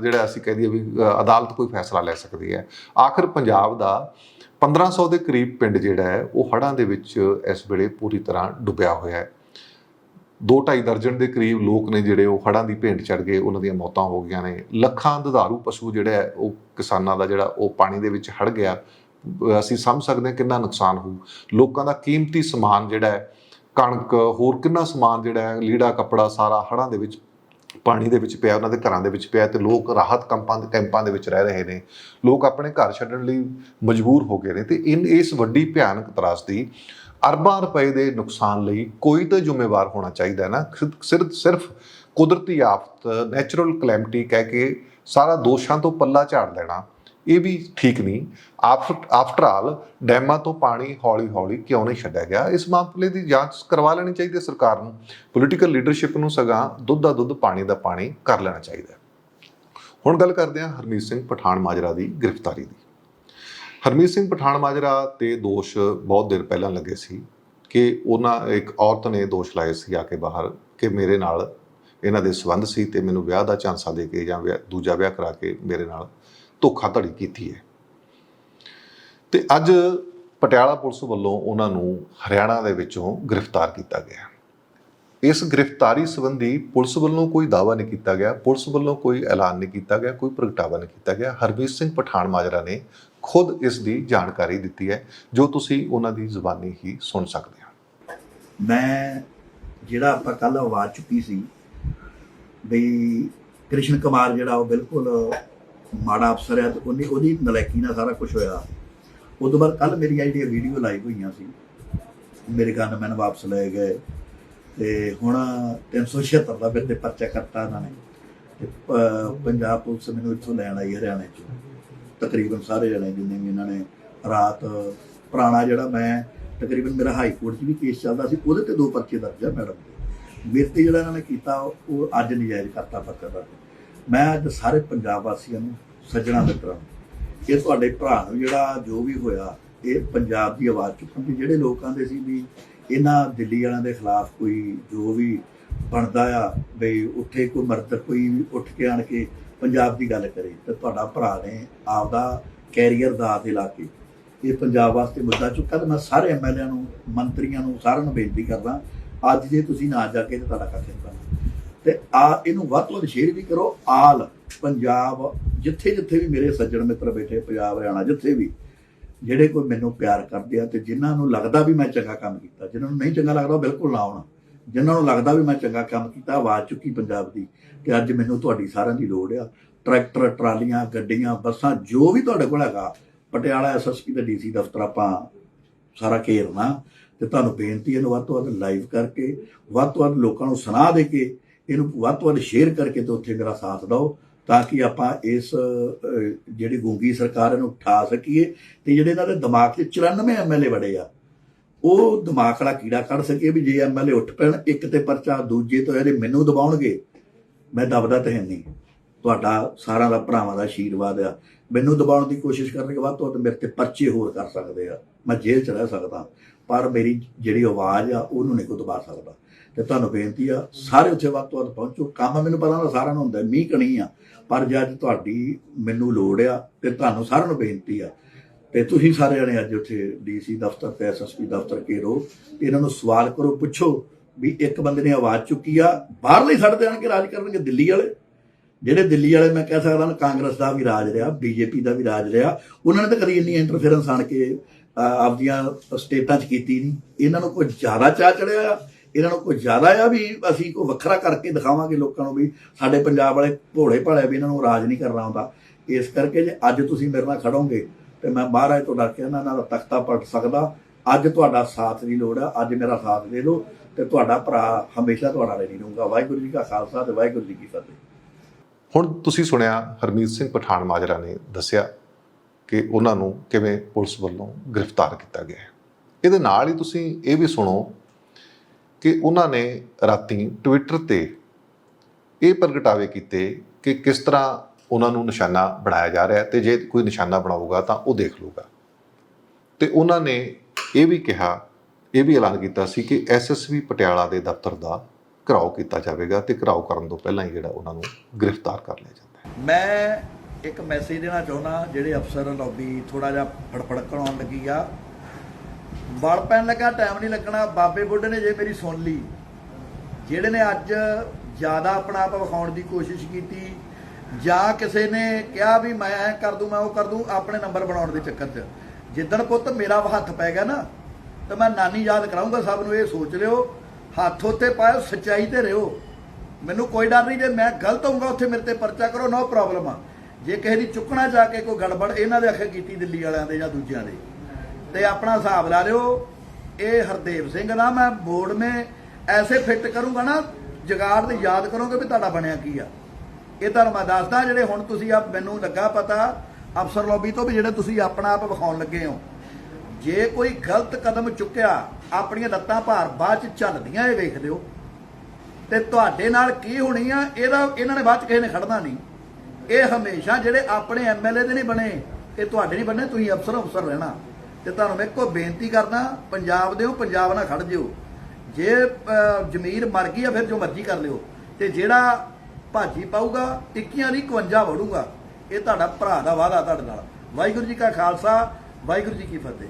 ਜਿਹੜਾ ਅਸੀਂ ਕਹਿ ਦਈਏ ਵੀ ਅਦਾਲਤ ਕੋਈ ਫੈਸਲਾ ਲੈ ਸਕਦੀ ਹੈ। ਆਖਰ ਪੰਜਾਬ ਦਾ 1500 ਦੇ ਕਰੀਬ ਪਿੰਡ ਜਿਹੜਾ ਹੈ, ਉਹ ਹੜ੍ਹਾਂ ਦੇ ਵਿੱਚ ਇਸ ਵੇਲੇ ਪੂਰੀ ਤਰ੍ਹਾਂ ਡੁੱਬਿਆ ਹੋਇਆ ਹੈ। ਦੋ ਢਾਈ ਦਰਜਨ ਦੇ ਕਰੀਬ ਲੋਕ ਨੇ ਜਿਹੜੇ ਉਹ ਹੜ੍ਹਾਂ ਦੀ ਭੇਂਟ ਚੜ ਗਏ, ਉਹਨਾਂ ਦੀਆਂ ਮੌਤਾਂ ਹੋ ਗਈਆਂ ਨੇ। ਲੱਖਾਂ ਦੁਧਾਰੂ ਪਸ਼ੂ ਜਿਹੜਾ ਹੈ, ਉਹ ਕਿਸਾਨਾਂ ਦਾ ਜਿਹੜਾ ਉਹ ਪਾਣੀ ਦੇ ਵਿੱਚ ਹੜ ਗਿਆ। ਅਸੀਂ ਸਮਝ ਸਕਦੇ ਹਾਂ ਕਿੰਨਾ ਨੁਕਸਾਨ ਹੋਊ। ਲੋਕਾਂ ਦਾ ਕੀਮਤੀ ਸਮਾਨ ਜਿਹੜਾ ਹੈ, ਕਣਕ, ਹੋਰ ਕਿੰਨਾ ਸਮਾਨ ਜਿਹੜਾ ਹੈ, ਲੀੜਾ, ਕੱਪੜਾ, ਸਾਰਾ ਹੜ੍ਹਾਂ ਦੇ ਵਿੱਚ ਪਾਣੀ ਦੇ ਵਿੱਚ ਪਿਆ, ਉਹਨਾਂ ਦੇ ਘਰਾਂ ਦੇ ਵਿੱਚ ਪਿਆ ਤੇ ਲੋਕ ਰਾਹਤ ਕੰਪਾਂ ਦੇ, ਕੈਂਪਾਂ ਦੇ ਵਿੱਚ ਰਹਿ ਰਹੇ ਨੇ। ਲੋਕ ਆਪਣੇ ਘਰ ਛੱਡਣ ਲਈ ਮਜਬੂਰ ਹੋ ਗਏ ਨੇ ਤੇ ਇਨ, ਇਸ ਵੱਡੀ ਭਿਆਨਕ ਤਰਾਸਦੀ ਅਰਬਾਂ ਰੁਪਏ ਦੇ ਨੁਕਸਾਨ ਲਈ ਕੋਈ ਤਾਂ ਜ਼ਿੰਮੇਵਾਰ ਹੋਣਾ ਚਾਹੀਦਾ ਹੈ ਨਾ। ਸਿਰ- ਸਿਰਫ ਸਿਰਫ ਕੁਦਰਤੀ ਆਫਤ ਨੈਚੁਰਲ ਕਲੈਮਿਟੀ ਕਹਿ ਕੇ ਸਾਰਾ ਦੋਸ਼ਾਂ ਤੋਂ ਪੱਲਾ ਝਾੜ ਲੈਣਾ ਇਹ ਵੀ ਠੀਕ ਨਹੀਂ। ਆਫਟਰ ਆਲ, ਡੈਮਾਂ ਤੋਂ ਪਾਣੀ ਹੌਲੀ-ਹੌਲੀ ਕਿਉਂ ਨਹੀਂ ਛੱਡਿਆ ਗਿਆ? ਇਸ ਮਾਮਲੇ ਦੀ ਜਾਂਚ ਕਰਵਾ ਲੈਣੀ ਚਾਹੀਦੀ ਹੈ ਸਰਕਾਰ ਨੂੰ। ਪੋਲੀਟੀਕਲ ਲੀਡਰਸ਼ਿਪ ਨੂੰ ਸਗਾਂ ਦੁੱਧ ਦਾ ਦੁੱਧ, ਪਾਣੀ ਦਾ ਪਾਣੀ ਕਰ ਲੈਣਾ ਚਾਹੀਦਾ ਹੁਣ ਗੱਲ ਕਰਦੇ ਹਾਂ ਹਰਮੀਤ ਸਿੰਘ ਪਠਾਨ ਮਾਜਰਾ ਦੀ ਗ੍ਰਿਫਤਾਰੀ ਦੀ। ਹਰਮੀਤ ਸਿੰਘ ਪਠਾਨ ਮਾਜਰਾ ਤੇ ਦੋਸ਼ ਬਹੁਤ ਦੇਰ ਪਹਿਲਾਂ ਲੱਗੇ ਸੀ ਕਿ ਉਹਨਾਂ ਇੱਕ ਔਰਤ ਨੇ ਦੋਸ਼ ਲਾਏ ਸੀ ਆ ਕੇ ਬਾਹਰ ਕਿ ਮੇਰੇ ਨਾਲ ਇਹਨਾਂ ਦੇ ਸੰਬੰਧ ਸੀ ਤੇ ਮੈਨੂੰ ਵਿਆਹ ਦਾ ਝਾਂਸਾ ਦੇ ਕੇ ਜਾਂ ਵਿਆਹ- ਦੂਜਾ ਵਿਆਹ ਕਰਾ ਕੇ ਮੇਰੇ ਨਾਲ ਧੋਖਾਧੜੀ ਕੀਤੀ ਹੈ। ਤੇ ਅੱਜ ਪਟਿਆਲਾ ਪੁਲਿਸ ਵੱਲੋਂ ਉਹਨਾਂ ਨੂੰ ਹਰਿਆਣਾ ਦੇ ਵਿੱਚੋਂ ਗ੍ਰਿਫਤਾਰ ਕੀਤਾ ਗਿਆ। ਇਸ ਗ੍ਰਿਫਤਾਰੀ ਸੰਬੰਧੀ ਪੁਲਿਸ ਵੱਲੋਂ ਕੋਈ ਦਾਅਵਾ ਨਹੀਂ ਕੀਤਾ ਗਿਆ, ਪੁਲਿਸ ਵੱਲੋਂ ਕੋਈ ਐਲਾਨ ਨਹੀਂ ਕੀਤਾ ਗਿਆ, ਕੋਈ ਪ੍ਰਗਟਾਵਾ ਨਹੀਂ ਕੀਤਾ ਗਿਆ। ਹਰਮੀਤ ਸਿੰਘ ਪਠਾਨ ਮਾਜਰਾ ਨੇ ਖੁਦ ਇਸ ਦੀ ਜਾਣਕਾਰੀ ਦਿੱਤੀ ਹੈ, ਜੋ ਤੁਸੀਂ ਉਹਨਾਂ ਦੀ ਜ਼ੁਬਾਨੀ ਹੀ ਸੁਣ ਸਕਦੇ ਹੋ। ਮੈਂ ਜਿਹੜਾ ਆਪਾਂ ਕੱਲ ਆਵਾਜ਼ ਚੁੱਕੀ ਸੀ ਵੀ ਕ੍ਰਿਸ਼ਨ ਕੁਮਾਰ ਜਿਹੜਾ ਉਹ ਬਿਲਕੁਲ ਮਾੜਾ ਅਫਸਰ ਹੈ ਤੇ ਉਹਨੇ ਉਹਦੀ ਨਲਾਇਕੀ ਨਾਲ ਸਾਰਾ ਕੁਝ ਹੋਇਆ। ਉਸ ਤੋਂ ਬਾਅਦ ਕੱਲ ਮੇਰੀਆਂ ਜਿਹੜੀਆਂ ਵੀਡੀਓ ਲਾਈਵ ਹੋਈਆਂ ਸੀ। ਮੇਰੇ ਕੰਨ ਮੈਨੂੰ ਵਾਪਸ ਲਏ ਗਏ ਤੇ ਹੁਣ 376 ਦਾ ਬਿੱਲ ਤੇ ਪਰਚਾ ਕਰਤਾ ਇਹਨਾਂ ਨੇ। ਤੇ ਪੰਜਾਬ ਪੁਲਿਸ ਮੈਨੂੰ ਇੱਥੋਂ ਲੈਣ ਆਈ ਹਰਿਆਣੇ ਚੋਂ। ਤਕਰੀਬਨ ਸਾਰੇ ਜਣੇ ਜਿੰਨੇ ਵੀ ਇਹਨਾਂ ਨੇ ਰਾਤ ਪੁਰਾਣਾ ਜਿਹੜਾ ਮੈਂ ਤਕਰੀਬਨ ਮੇਰਾ ਹਾਈ ਕੋਰਟ 'ਚ ਵੀ ਕੇਸ ਚੱਲਦਾ ਸੀ, ਉਹਦੇ ਤੇ ਦੋ ਪਰਚੇ ਦਰਜ ਆ ਮੈਡਮ ਦੇ। ਮੇਰੇ ਤੇ ਜਿਹੜਾ ਇਹਨਾਂ ਨੇ ਕੀਤਾ, ਉਹ ਅੱਜ ਨਜਾਇਜ਼ ਕਰਤਾ ਪਰਚਾ ਦਰਜ। ਮੈਂ ਅੱਜ ਸਾਰੇ ਪੰਜਾਬ ਵਾਸੀਆਂ ਨੂੰ ਸੱਜਣਾ ਮਿੱਤਰਾਂ ਨੂੰ ਇਹ ਤੁਹਾਡੇ ਭਰਾ ਨੂੰ ਜਿਹੜਾ ਜੋ ਵੀ ਹੋਇਆ, ਇਹ ਪੰਜਾਬ ਦੀ ਆਵਾਜ਼ ਚੁੱਕਣ ਦੀ ਜਿਹੜੇ ਲੋਕਾਂ ਦੇ ਸੀ ਵੀ ਇਹਨਾਂ ਦਿੱਲੀ ਵਾਲਿਆਂ ਦੇ ਖਿਲਾਫ ਕੋਈ ਜੋ ਵੀ ਬਣਦਾ ਆ, ਬਈ ਉੱਥੇ ਕੋਈ ਮਰਦ ਕੋਈ ਵੀ ਉੱਠ ਕੇ ਆਣ ਕੇ ਪੰਜਾਬ ਦੀ ਗੱਲ ਕਰੇ, ਤੇ ਤੁਹਾਡਾ ਭਰਾ ਨੇ ਆਪਦਾ ਕੈਰੀਅਰ ਦਾ ਦੇ ਲਾ ਕੇ ਇਹ ਪੰਜਾਬ ਵਾਸਤੇ ਮੁੱਦਾ ਚੁੱਕਾ ਤੇ ਮੈਂ ਸਾਰੇ ਐਮਐਲਏ ਨੂੰ, ਮੰਤਰੀਆਂ ਨੂੰ ਸਾਰਿਆਂ ਨੂੰ ਬੇਨਤੀ ਕਰਦਾ, ਅੱਜ ਜੇ ਤੁਸੀਂ ਨਾ ਜਾ ਕੇ ਤੇ ਤੁਹਾਡਾ ਕੱਖ ਨਹੀਂ ਤੇ ਆ ਇਹਨੂੰ ਵੱਧ ਤੋਂ ਵੱਧ ਸ਼ੇਅਰ ਵੀ ਕਰੋ, ਆਲ ਪੰਜਾਬ, ਜਿੱਥੇ ਜਿੱਥੇ ਵੀ ਮੇਰੇ ਸੱਜਣ ਮਿੱਤਰ ਬੈਠੇ, ਪੰਜਾਬ, ਹਰਿਆਣਾ, ਜਿੱਥੇ ਵੀ, ਜਿਹੜੇ ਕੋਈ ਮੈਨੂੰ ਪਿਆਰ ਕਰਦੇ ਆ ਤੇ ਜਿਨ੍ਹਾਂ ਨੂੰ ਲੱਗਦਾ ਵੀ ਮੈਂ ਚੰਗਾ ਕੰਮ ਕੀਤਾ, ਜਿਨ੍ਹਾਂ ਨੂੰ ਨਹੀਂ ਚੰਗਾ ਲੱਗਦਾ ਉਹ ਬਿਲਕੁਲ ਨਾ ਆਉਣਾ। ਜਿਨ੍ਹਾਂ ਨੂੰ ਲੱਗਦਾ ਵੀ ਮੈਂ ਚੰਗਾ ਕੰਮ ਕੀਤਾ, ਆਵਾਜ਼ ਚੁੱਕੀ ਪੰਜਾਬ ਦੀ, ਤੇ ਅੱਜ ਮੈਨੂੰ ਤੁਹਾਡੀ ਸਾਰਿਆਂ ਦੀ ਲੋੜ ਆ। ਟਰੈਕਟਰ, ਟਰਾਲੀਆਂ, ਗੱਡੀਆਂ, ਬੱਸਾਂ, ਜੋ ਵੀ ਤੁਹਾਡੇ ਕੋਲ ਹੈਗਾ, ਪਟਿਆਲਾ ਐਸਐਸਪੀ ਤੇ ਡੀਸੀ ਦਫ਼ਤਰ ਆਪਾਂ ਸਾਰਾ ਘੇਰਨਾ, ਤੇ ਤੁਹਾਨੂੰ ਬੇਨਤੀ ਹੈ ਇਹਨੂੰ ਵੱਧ ਤੋਂ ਵੱਧ ਲਾਈਵ ਕਰਕੇ, ਵੱਧ ਤੋਂ ਵੱਧ ਲੋਕਾਂ ਨੂੰ ਸੁਣਾ ਦੇ ਕੇ ਇਹਨੂੰ ਵੱਧ ਤੋਂ ਵੱਧ ਸ਼ੇਅਰ ਕਰਕੇ ਤੇ ਉੱਥੇ ਮੇਰਾ ਸਾਥ ਦਿਓ, ਤਾਂ ਕਿ ਆਪਾਂ ਇਸ ਜਿਹੜੀ ਗੂੰਗੀ ਸਰਕਾਰ ਇਹਨੂੰ ਉਠਾ ਸਕੀਏ ਤੇ ਜਿਹੜੇ ਇਹਨਾਂ ਦੇ ਦਿਮਾਗ 'ਚ 94 ਐਮਐਲਏ ਬੜੇ ਆ, ਉਹ ਦਿਮਾਗ ਦਾ ਕੀੜਾ ਕੱਢ ਸਕੀਏ ਵੀ ਜੇ ਐਮਐਲਏ ਉੱਠ ਪੈਣ, ਇੱਕ ਤੇ ਪਰਚਾ, ਦੂਜੇ ਤੋਂ ਇਹਦੇ ਮੈਨੂੰ ਦਬਾਉਣਗੇ, ਮੈਂ ਦਬਦਾ ਤਾਂ ਹੈ ਨਹੀਂ। ਤੁਹਾਡਾ ਸਾਰਿਆਂ ਦਾ, ਭਰਾਵਾਂ ਦਾ ਆਸ਼ੀਰਵਾਦ ਆ। ਮੈਨੂੰ ਦਬਾਉਣ ਦੀ ਕੋਸ਼ਿਸ਼ ਕਰਨਗੇ ਵੱਧ ਤੋਂ ਵੱਧ ਮੇਰੇ ਤੇ ਪਰਚੇ ਹੋਰ ਕਰ ਸਕਦੇ ਆ। ਮੈਂ ਜੇਲ੍ਹ ਚ ਰਹਿ ਸਕਦਾ, ਪਰ ਮੇਰੀ ਜਿਹੜੀ ਆਵਾਜ਼ ਆ, ਉਹਨੂੰ ਨਹੀਂ ਕੋਈ ਦਬਾ ਸਕਦਾ। ਤੇ ਤੁਹਾਨੂੰ ਬੇਨਤੀ ਆ, ਸਾਰੇ ਉੱਥੇ ਵੱਧ ਤੋਂ ਵੱਧ ਪਹੁੰਚੋ। ਕੰਮ ਮੈਨੂੰ ਪਤਾ ਨਾ ਸਾਰਿਆਂ ਨੂੰ ਹੁੰਦਾ ਮੀਂਹ ਕਣੀ ਆ। ਪਰ ਜੇ ਅੱਜ ਤੁਹਾਡੀ ਮੈਨੂੰ ਲੋੜ ਆ ਤੇ ਤੁਹਾਨੂੰ ਸਾਰਿਆਂ ਨੂੰ ਬੇਨਤੀ ਆ। ਤੇ ਤੁਸੀਂ ਸਾਰੇ ਜਣੇ ਅੱਜ ਉੱਥੇ ਡੀਸੀ ਦਫ਼ਤਰ ਤੇ ਐਸਐਸਪੀ ਦਫ਼ਤਰ ਘੇਰੋ ਤੇ ਇਹਨਾਂ ਨੂੰ ਸਵਾਲ ਕਰੋ, ਪੁੱਛੋ ਵੀ ਇੱਕ ਬੰਦੇ ਨੇ ਆਵਾਜ਼ ਚੁੱਕੀ ਆ, ਬਾਹਰਲੇ ਸਾਡੇ ਤੇ ਆਣ ਕੇ ਰਾਜ ਕਰਨਗੇ ਦਿੱਲੀ ਵਾਲੇ। ਜਿਹੜੇ ਦਿੱਲੀ ਵਾਲੇ ਮੈਂ ਕਹਿ ਸਕਦਾ ਕਾਂਗਰਸ ਦਾ ਵੀ ਰਾਜ ਰਿਹਾ, ਬੀਜੇਪੀ ਦਾ ਵੀ ਰਾਜ ਰਿਹਾ, ਉਹਨਾਂ ਨੇ ਤਾਂ ਕਦੀ ਇੰਨੀ ਇੰਟਰਫੇਰੈਂਸ ਆਣ ਕੇ ਆਪਦੀਆਂ ਸਟੇਟਾਂ 'ਚ ਕੀਤੀ ਨਹੀਂ। ਇਹਨਾਂ ਨੂੰ ਕੋਈ ਜ਼ਿਆਦਾ ਚਾਹ ਚੜਿਆ ਆ ਇਹਨਾਂ ਨੂੰ ਕੋਈ ਜ਼ਿਆਦਾ ਆ ਵੀ ਅਸੀਂ ਕੋਈ ਵੱਖਰਾ ਕਰਕੇ ਦਿਖਾਵਾਂਗੇ ਲੋਕਾਂ ਨੂੰ ਵੀ ਸਾਡੇ ਪੰਜਾਬ ਵਾਲੇ ਭੋਲੇ ਭਾਲੇ ਵੀ ਇਹਨਾਂ ਨੂੰ ਰਾਜ ਨਹੀਂ ਕਰਨਾ ਆਉਂਦਾ। ਇਸ ਕਰਕੇ ਜੇ ਅੱਜ ਤੁਸੀਂ ਮੇਰੇ ਨਾਲ ਖੜੋਗੇ ਤੇ ਮੈਂ ਮਹਾਰਾਜ ਤੋਂ ਡਰ ਕੇ ਇਹਨਾਂ ਨਾਲ ਤਖਤਾ ਪਲਟ ਸਕਦਾ। ਅੱਜ ਤੁਹਾਡਾ ਸਾਥ ਦੀ ਲੋੜ ਆ, ਅੱਜ ਮੇਰਾ ਸਾਥ ਦੇ ਲਓ ਤੇ ਤੁਹਾਡਾ ਭਰਾ ਹਮੇਸ਼ਾ ਤੁਹਾਡਾ ਰਹਿਣੀ ਰਹੂੰਗਾ। ਵਾਹਿਗੁਰੂ ਜੀ ਕਾ ਖਾਲਸਾ ਤੇ ਵਾਹਿਗੁਰੂ ਜੀ ਕੀ ਫਤਿਹ। ਹੁਣ ਤੁਸੀਂ ਸੁਣਿਆ ਹਰਮੀਤ ਸਿੰਘ ਪਠਾਨ ਮਾਜਰਾ ਨੇ ਦੱਸਿਆ ਕਿ ਉਹਨਾਂ ਨੂੰ ਕਿਵੇਂ ਪੁਲਿਸ ਵੱਲੋਂ ਗ੍ਰਿਫਤਾਰ ਕੀਤਾ ਗਿਆ ਇਹਦੇ ਨਾਲ ਹੀ ਤੁਸੀਂ ਇਹ ਵੀ ਸੁਣੋ ਕਿ ਉਹਨਾਂ ਨੇ ਰਾਤੀ ਟਵਿੱਟਰ ਤੇ ਇਹ ਪ੍ਰਗਟਾਵੇ ਕੀਤੇ ਕਿ ਕਿਸ ਤਰ੍ਹਾਂ ਉਹਨਾਂ ਨੂੰ ਨਿਸ਼ਾਨਾ ਬਣਾਇਆ ਜਾ ਰਿਹਾ ਹੈ ਤੇ ਜੇ ਕੋਈ ਨਿਸ਼ਾਨਾ ਬਣਾਊਗਾ ਤਾਂ ਉਹ ਦੇਖ ਲੂਗਾ ਤੇ ਉਹਨਾਂ ਨੇ ਇਹ ਵੀ ਕਿਹਾ, ਇਹ ਵੀ ਐਲਾਨ ਕੀਤਾ ਸੀ ਕਿ ਐਸਐਸਵੀ ਪਟਿਆਲਾ ਦੇ ਦਫ਼ਤਰ ਦਾ ਘਰਾਓ ਕੀਤਾ ਜਾਵੇਗਾ ਤੇ ਘਰਾਓ ਕਰਨ ਤੋਂ ਪਹਿਲਾਂ ਹੀ ਜਿਹੜਾ ਉਹਨਾਂ ਨੂੰ ਗ੍ਰਿਫਤਾਰ ਕਰ ਲਿਆ ਜਾਂਦਾ ਹੈ। ਮੈਂ ਇੱਕ ਮੈਸੇਜ ਦੇਣਾ ਚਾਹੁੰਦਾ, ਜਿਹੜੇ ਅਫਸਰ ਲੌਬੀ ਥੋੜਾ ਜਿਹਾ ਫੜਫੜਕਣ ਆਉਣ ਲੱਗੀ ਆ। ਬਲ ਪੈਣ ਲੱਗਾ ਟਾਈਮ ਨਹੀਂ ਲੱਗਣਾ। ਬਾਬੇ ਬੁੱਢੇ ਨੇ ਜੇ ਮੇਰੀ ਸੁਣ ਲਈ। ਜਿਹੜੇ ਨੇ ਅੱਜ ਜ਼ਿਆਦਾ ਆਪਣਾ ਆਪ ਵਿਖਾਉਣ ਦੀ ਕੋਸ਼ਿਸ਼ ਕੀਤੀ, ਜਾਂ ਕਿਸੇ ਨੇ ਕਿਹਾ ਵੀ ਮੈਂ ਐ ਕਰ ਦੂੰ, ਮੈਂ ਉਹ ਕਰ ਦੂੰ, ਆਪਣੇ ਨੰਬਰ ਬਣਾਉਣ ਦੇ ਚੱਕਰ 'ਚ। ਜਿੱਦਣ ਪੁੱਤ ਮੇਰਾ ਹੱਥ ਪੈ ਗਿਆ ਨਾ, ਤਾਂ ਮੈਂ ਨਾਨੀ ਯਾਦ ਕਰਾਉਂਗਾ ਸਭ ਨੂੰ, ਇਹ ਸੋਚ ਲਿਓ। ਹੱਥ ਉੱਤੇ ਪਾਇਓ, ਸੱਚਾਈ ਤੇ ਰਿਓ। ਮੈਨੂੰ ਕੋਈ ਡਰ ਨਹੀਂ, ਜੇ ਮੈਂ ਗਲਤ ਹੋਊਗਾ, ਉੱਥੇ ਮੇਰੇ ਤੇ ਪਰਚਾ ਕਰੋ, ਨੋ ਪ੍ਰੋਬਲਮ ਆ। ਜੇ ਕਿਸੇ ਦੀ ਚੁੱਕਣਾ ਜਾ ਕੇ ਕੋਈ ਗੜਬੜ ਇਹਨਾਂ ਦੇ ਅਖੇ ਕੀਤੀ ਦਿੱਲੀ ਵਾਲਿਆਂ ਦੇ ਜਾਂ ਦੂਜਿਆਂ ਦੇ। ਤੇ ਆਪਣਾ ਹਿਸਾਬ ਲਾ ਲਿਓ, ਇਹ ਹਰਦੇਵ ਸਿੰਘ ਦਾ ਮੈਂ ਬੋਰਡ ਮੇ ਐਸੇ ਫਿੱਟ ਕਰੂੰਗਾ ਨਾ, ਜਗਾੜ ਤੇ ਯਾਦ ਕਰੋਗੇ ਵੀ ਤੁਹਾਡਾ ਬਣਿਆ ਕੀ ਆ। ਇਹ ਤੁਹਾਨੂੰ ਮੈਂ ਦੱਸਦਾ, ਜਿਹੜੇ ਹੁਣ ਤੁਸੀਂ ਆ ਮੈਨੂੰ ਲੱਗਾ ਪਤਾ, ਅਫਸਰ ਲੋਬੀ ਤੋਂ ਵੀ ਜਿਹੜੇ ਤੁਸੀਂ ਆਪਣਾ ਆਪ ਵਿਖਾਉਣ ਲੱਗੇ ਹੋ। ਜੇ ਕੋਈ ਗਲਤ ਕਦਮ ਚੁੱਕਿਆ, ਆਪਣੀਆਂ ਲੱਤਾਂ ਭਾਰ ਬਾਅਦ ਚ ਚੱਲਦੀਆਂ, ਇਹ ਵੇਖ ਲਿਓ। ਤੇ ਤੁਹਾਡੇ ਨਾਲ ਕੀ ਹੋਣੀ ਆ, ਇਹਦਾ ਇਹਨਾਂ ਨੇ ਬਾਅਦ ਚ ਕਿਸੇ ਨੇ ਖੜਨਾ ਨਹੀਂ। ਇਹ ਹਮੇਸ਼ਾ ਜਿਹੜੇ ਆਪਣੇ ਐਮਐਲਏ ਦੇ ਨਹੀਂ ਬਣੇ, ਇਹ ਤੁਹਾਡੇ ਨਹੀਂ ਬਣੇ, ਤੁਸੀਂ ਅਫਸਰ ਅਫਸਰ ਰਹਿਣਾ। ਤੇ ਤੁਹਾਨੂੰ ਮੈਂ ਇੱਕੋ ਬੇਨਤੀ ਕਰਦਾ ਪੰਜਾਬ ਦੇ ਹੋ ਪੰਜਾਬ ਨਾਲ ਖੜ ਜਿਓ। ਜੇ ਜ਼ਮੀਰ ਮਰ ਗਈ ਆ ਫਿਰ ਜੋ ਮਰਜ਼ੀ ਕਰ ਲਿਓ। ਤੇ ਜਿਹੜਾ ਭਾਜੀ ਪਾਊਗਾ ਟਿੱਕੀਆਂ ਦੀ 51 ਵੜੂਗਾ। ਇਹ ਤੁਹਾਡਾ ਭਰਾ ਦਾ ਵਾਅਦਾ ਤੁਹਾਡੇ ਨਾਲ। ਵਾਹਿਗੁਰੂ ਜੀ ਕਾ ਖਾਲਸਾ ਵਾਹਿਗੁਰੂ ਜੀ ਕੀ ਫਤਿਹ।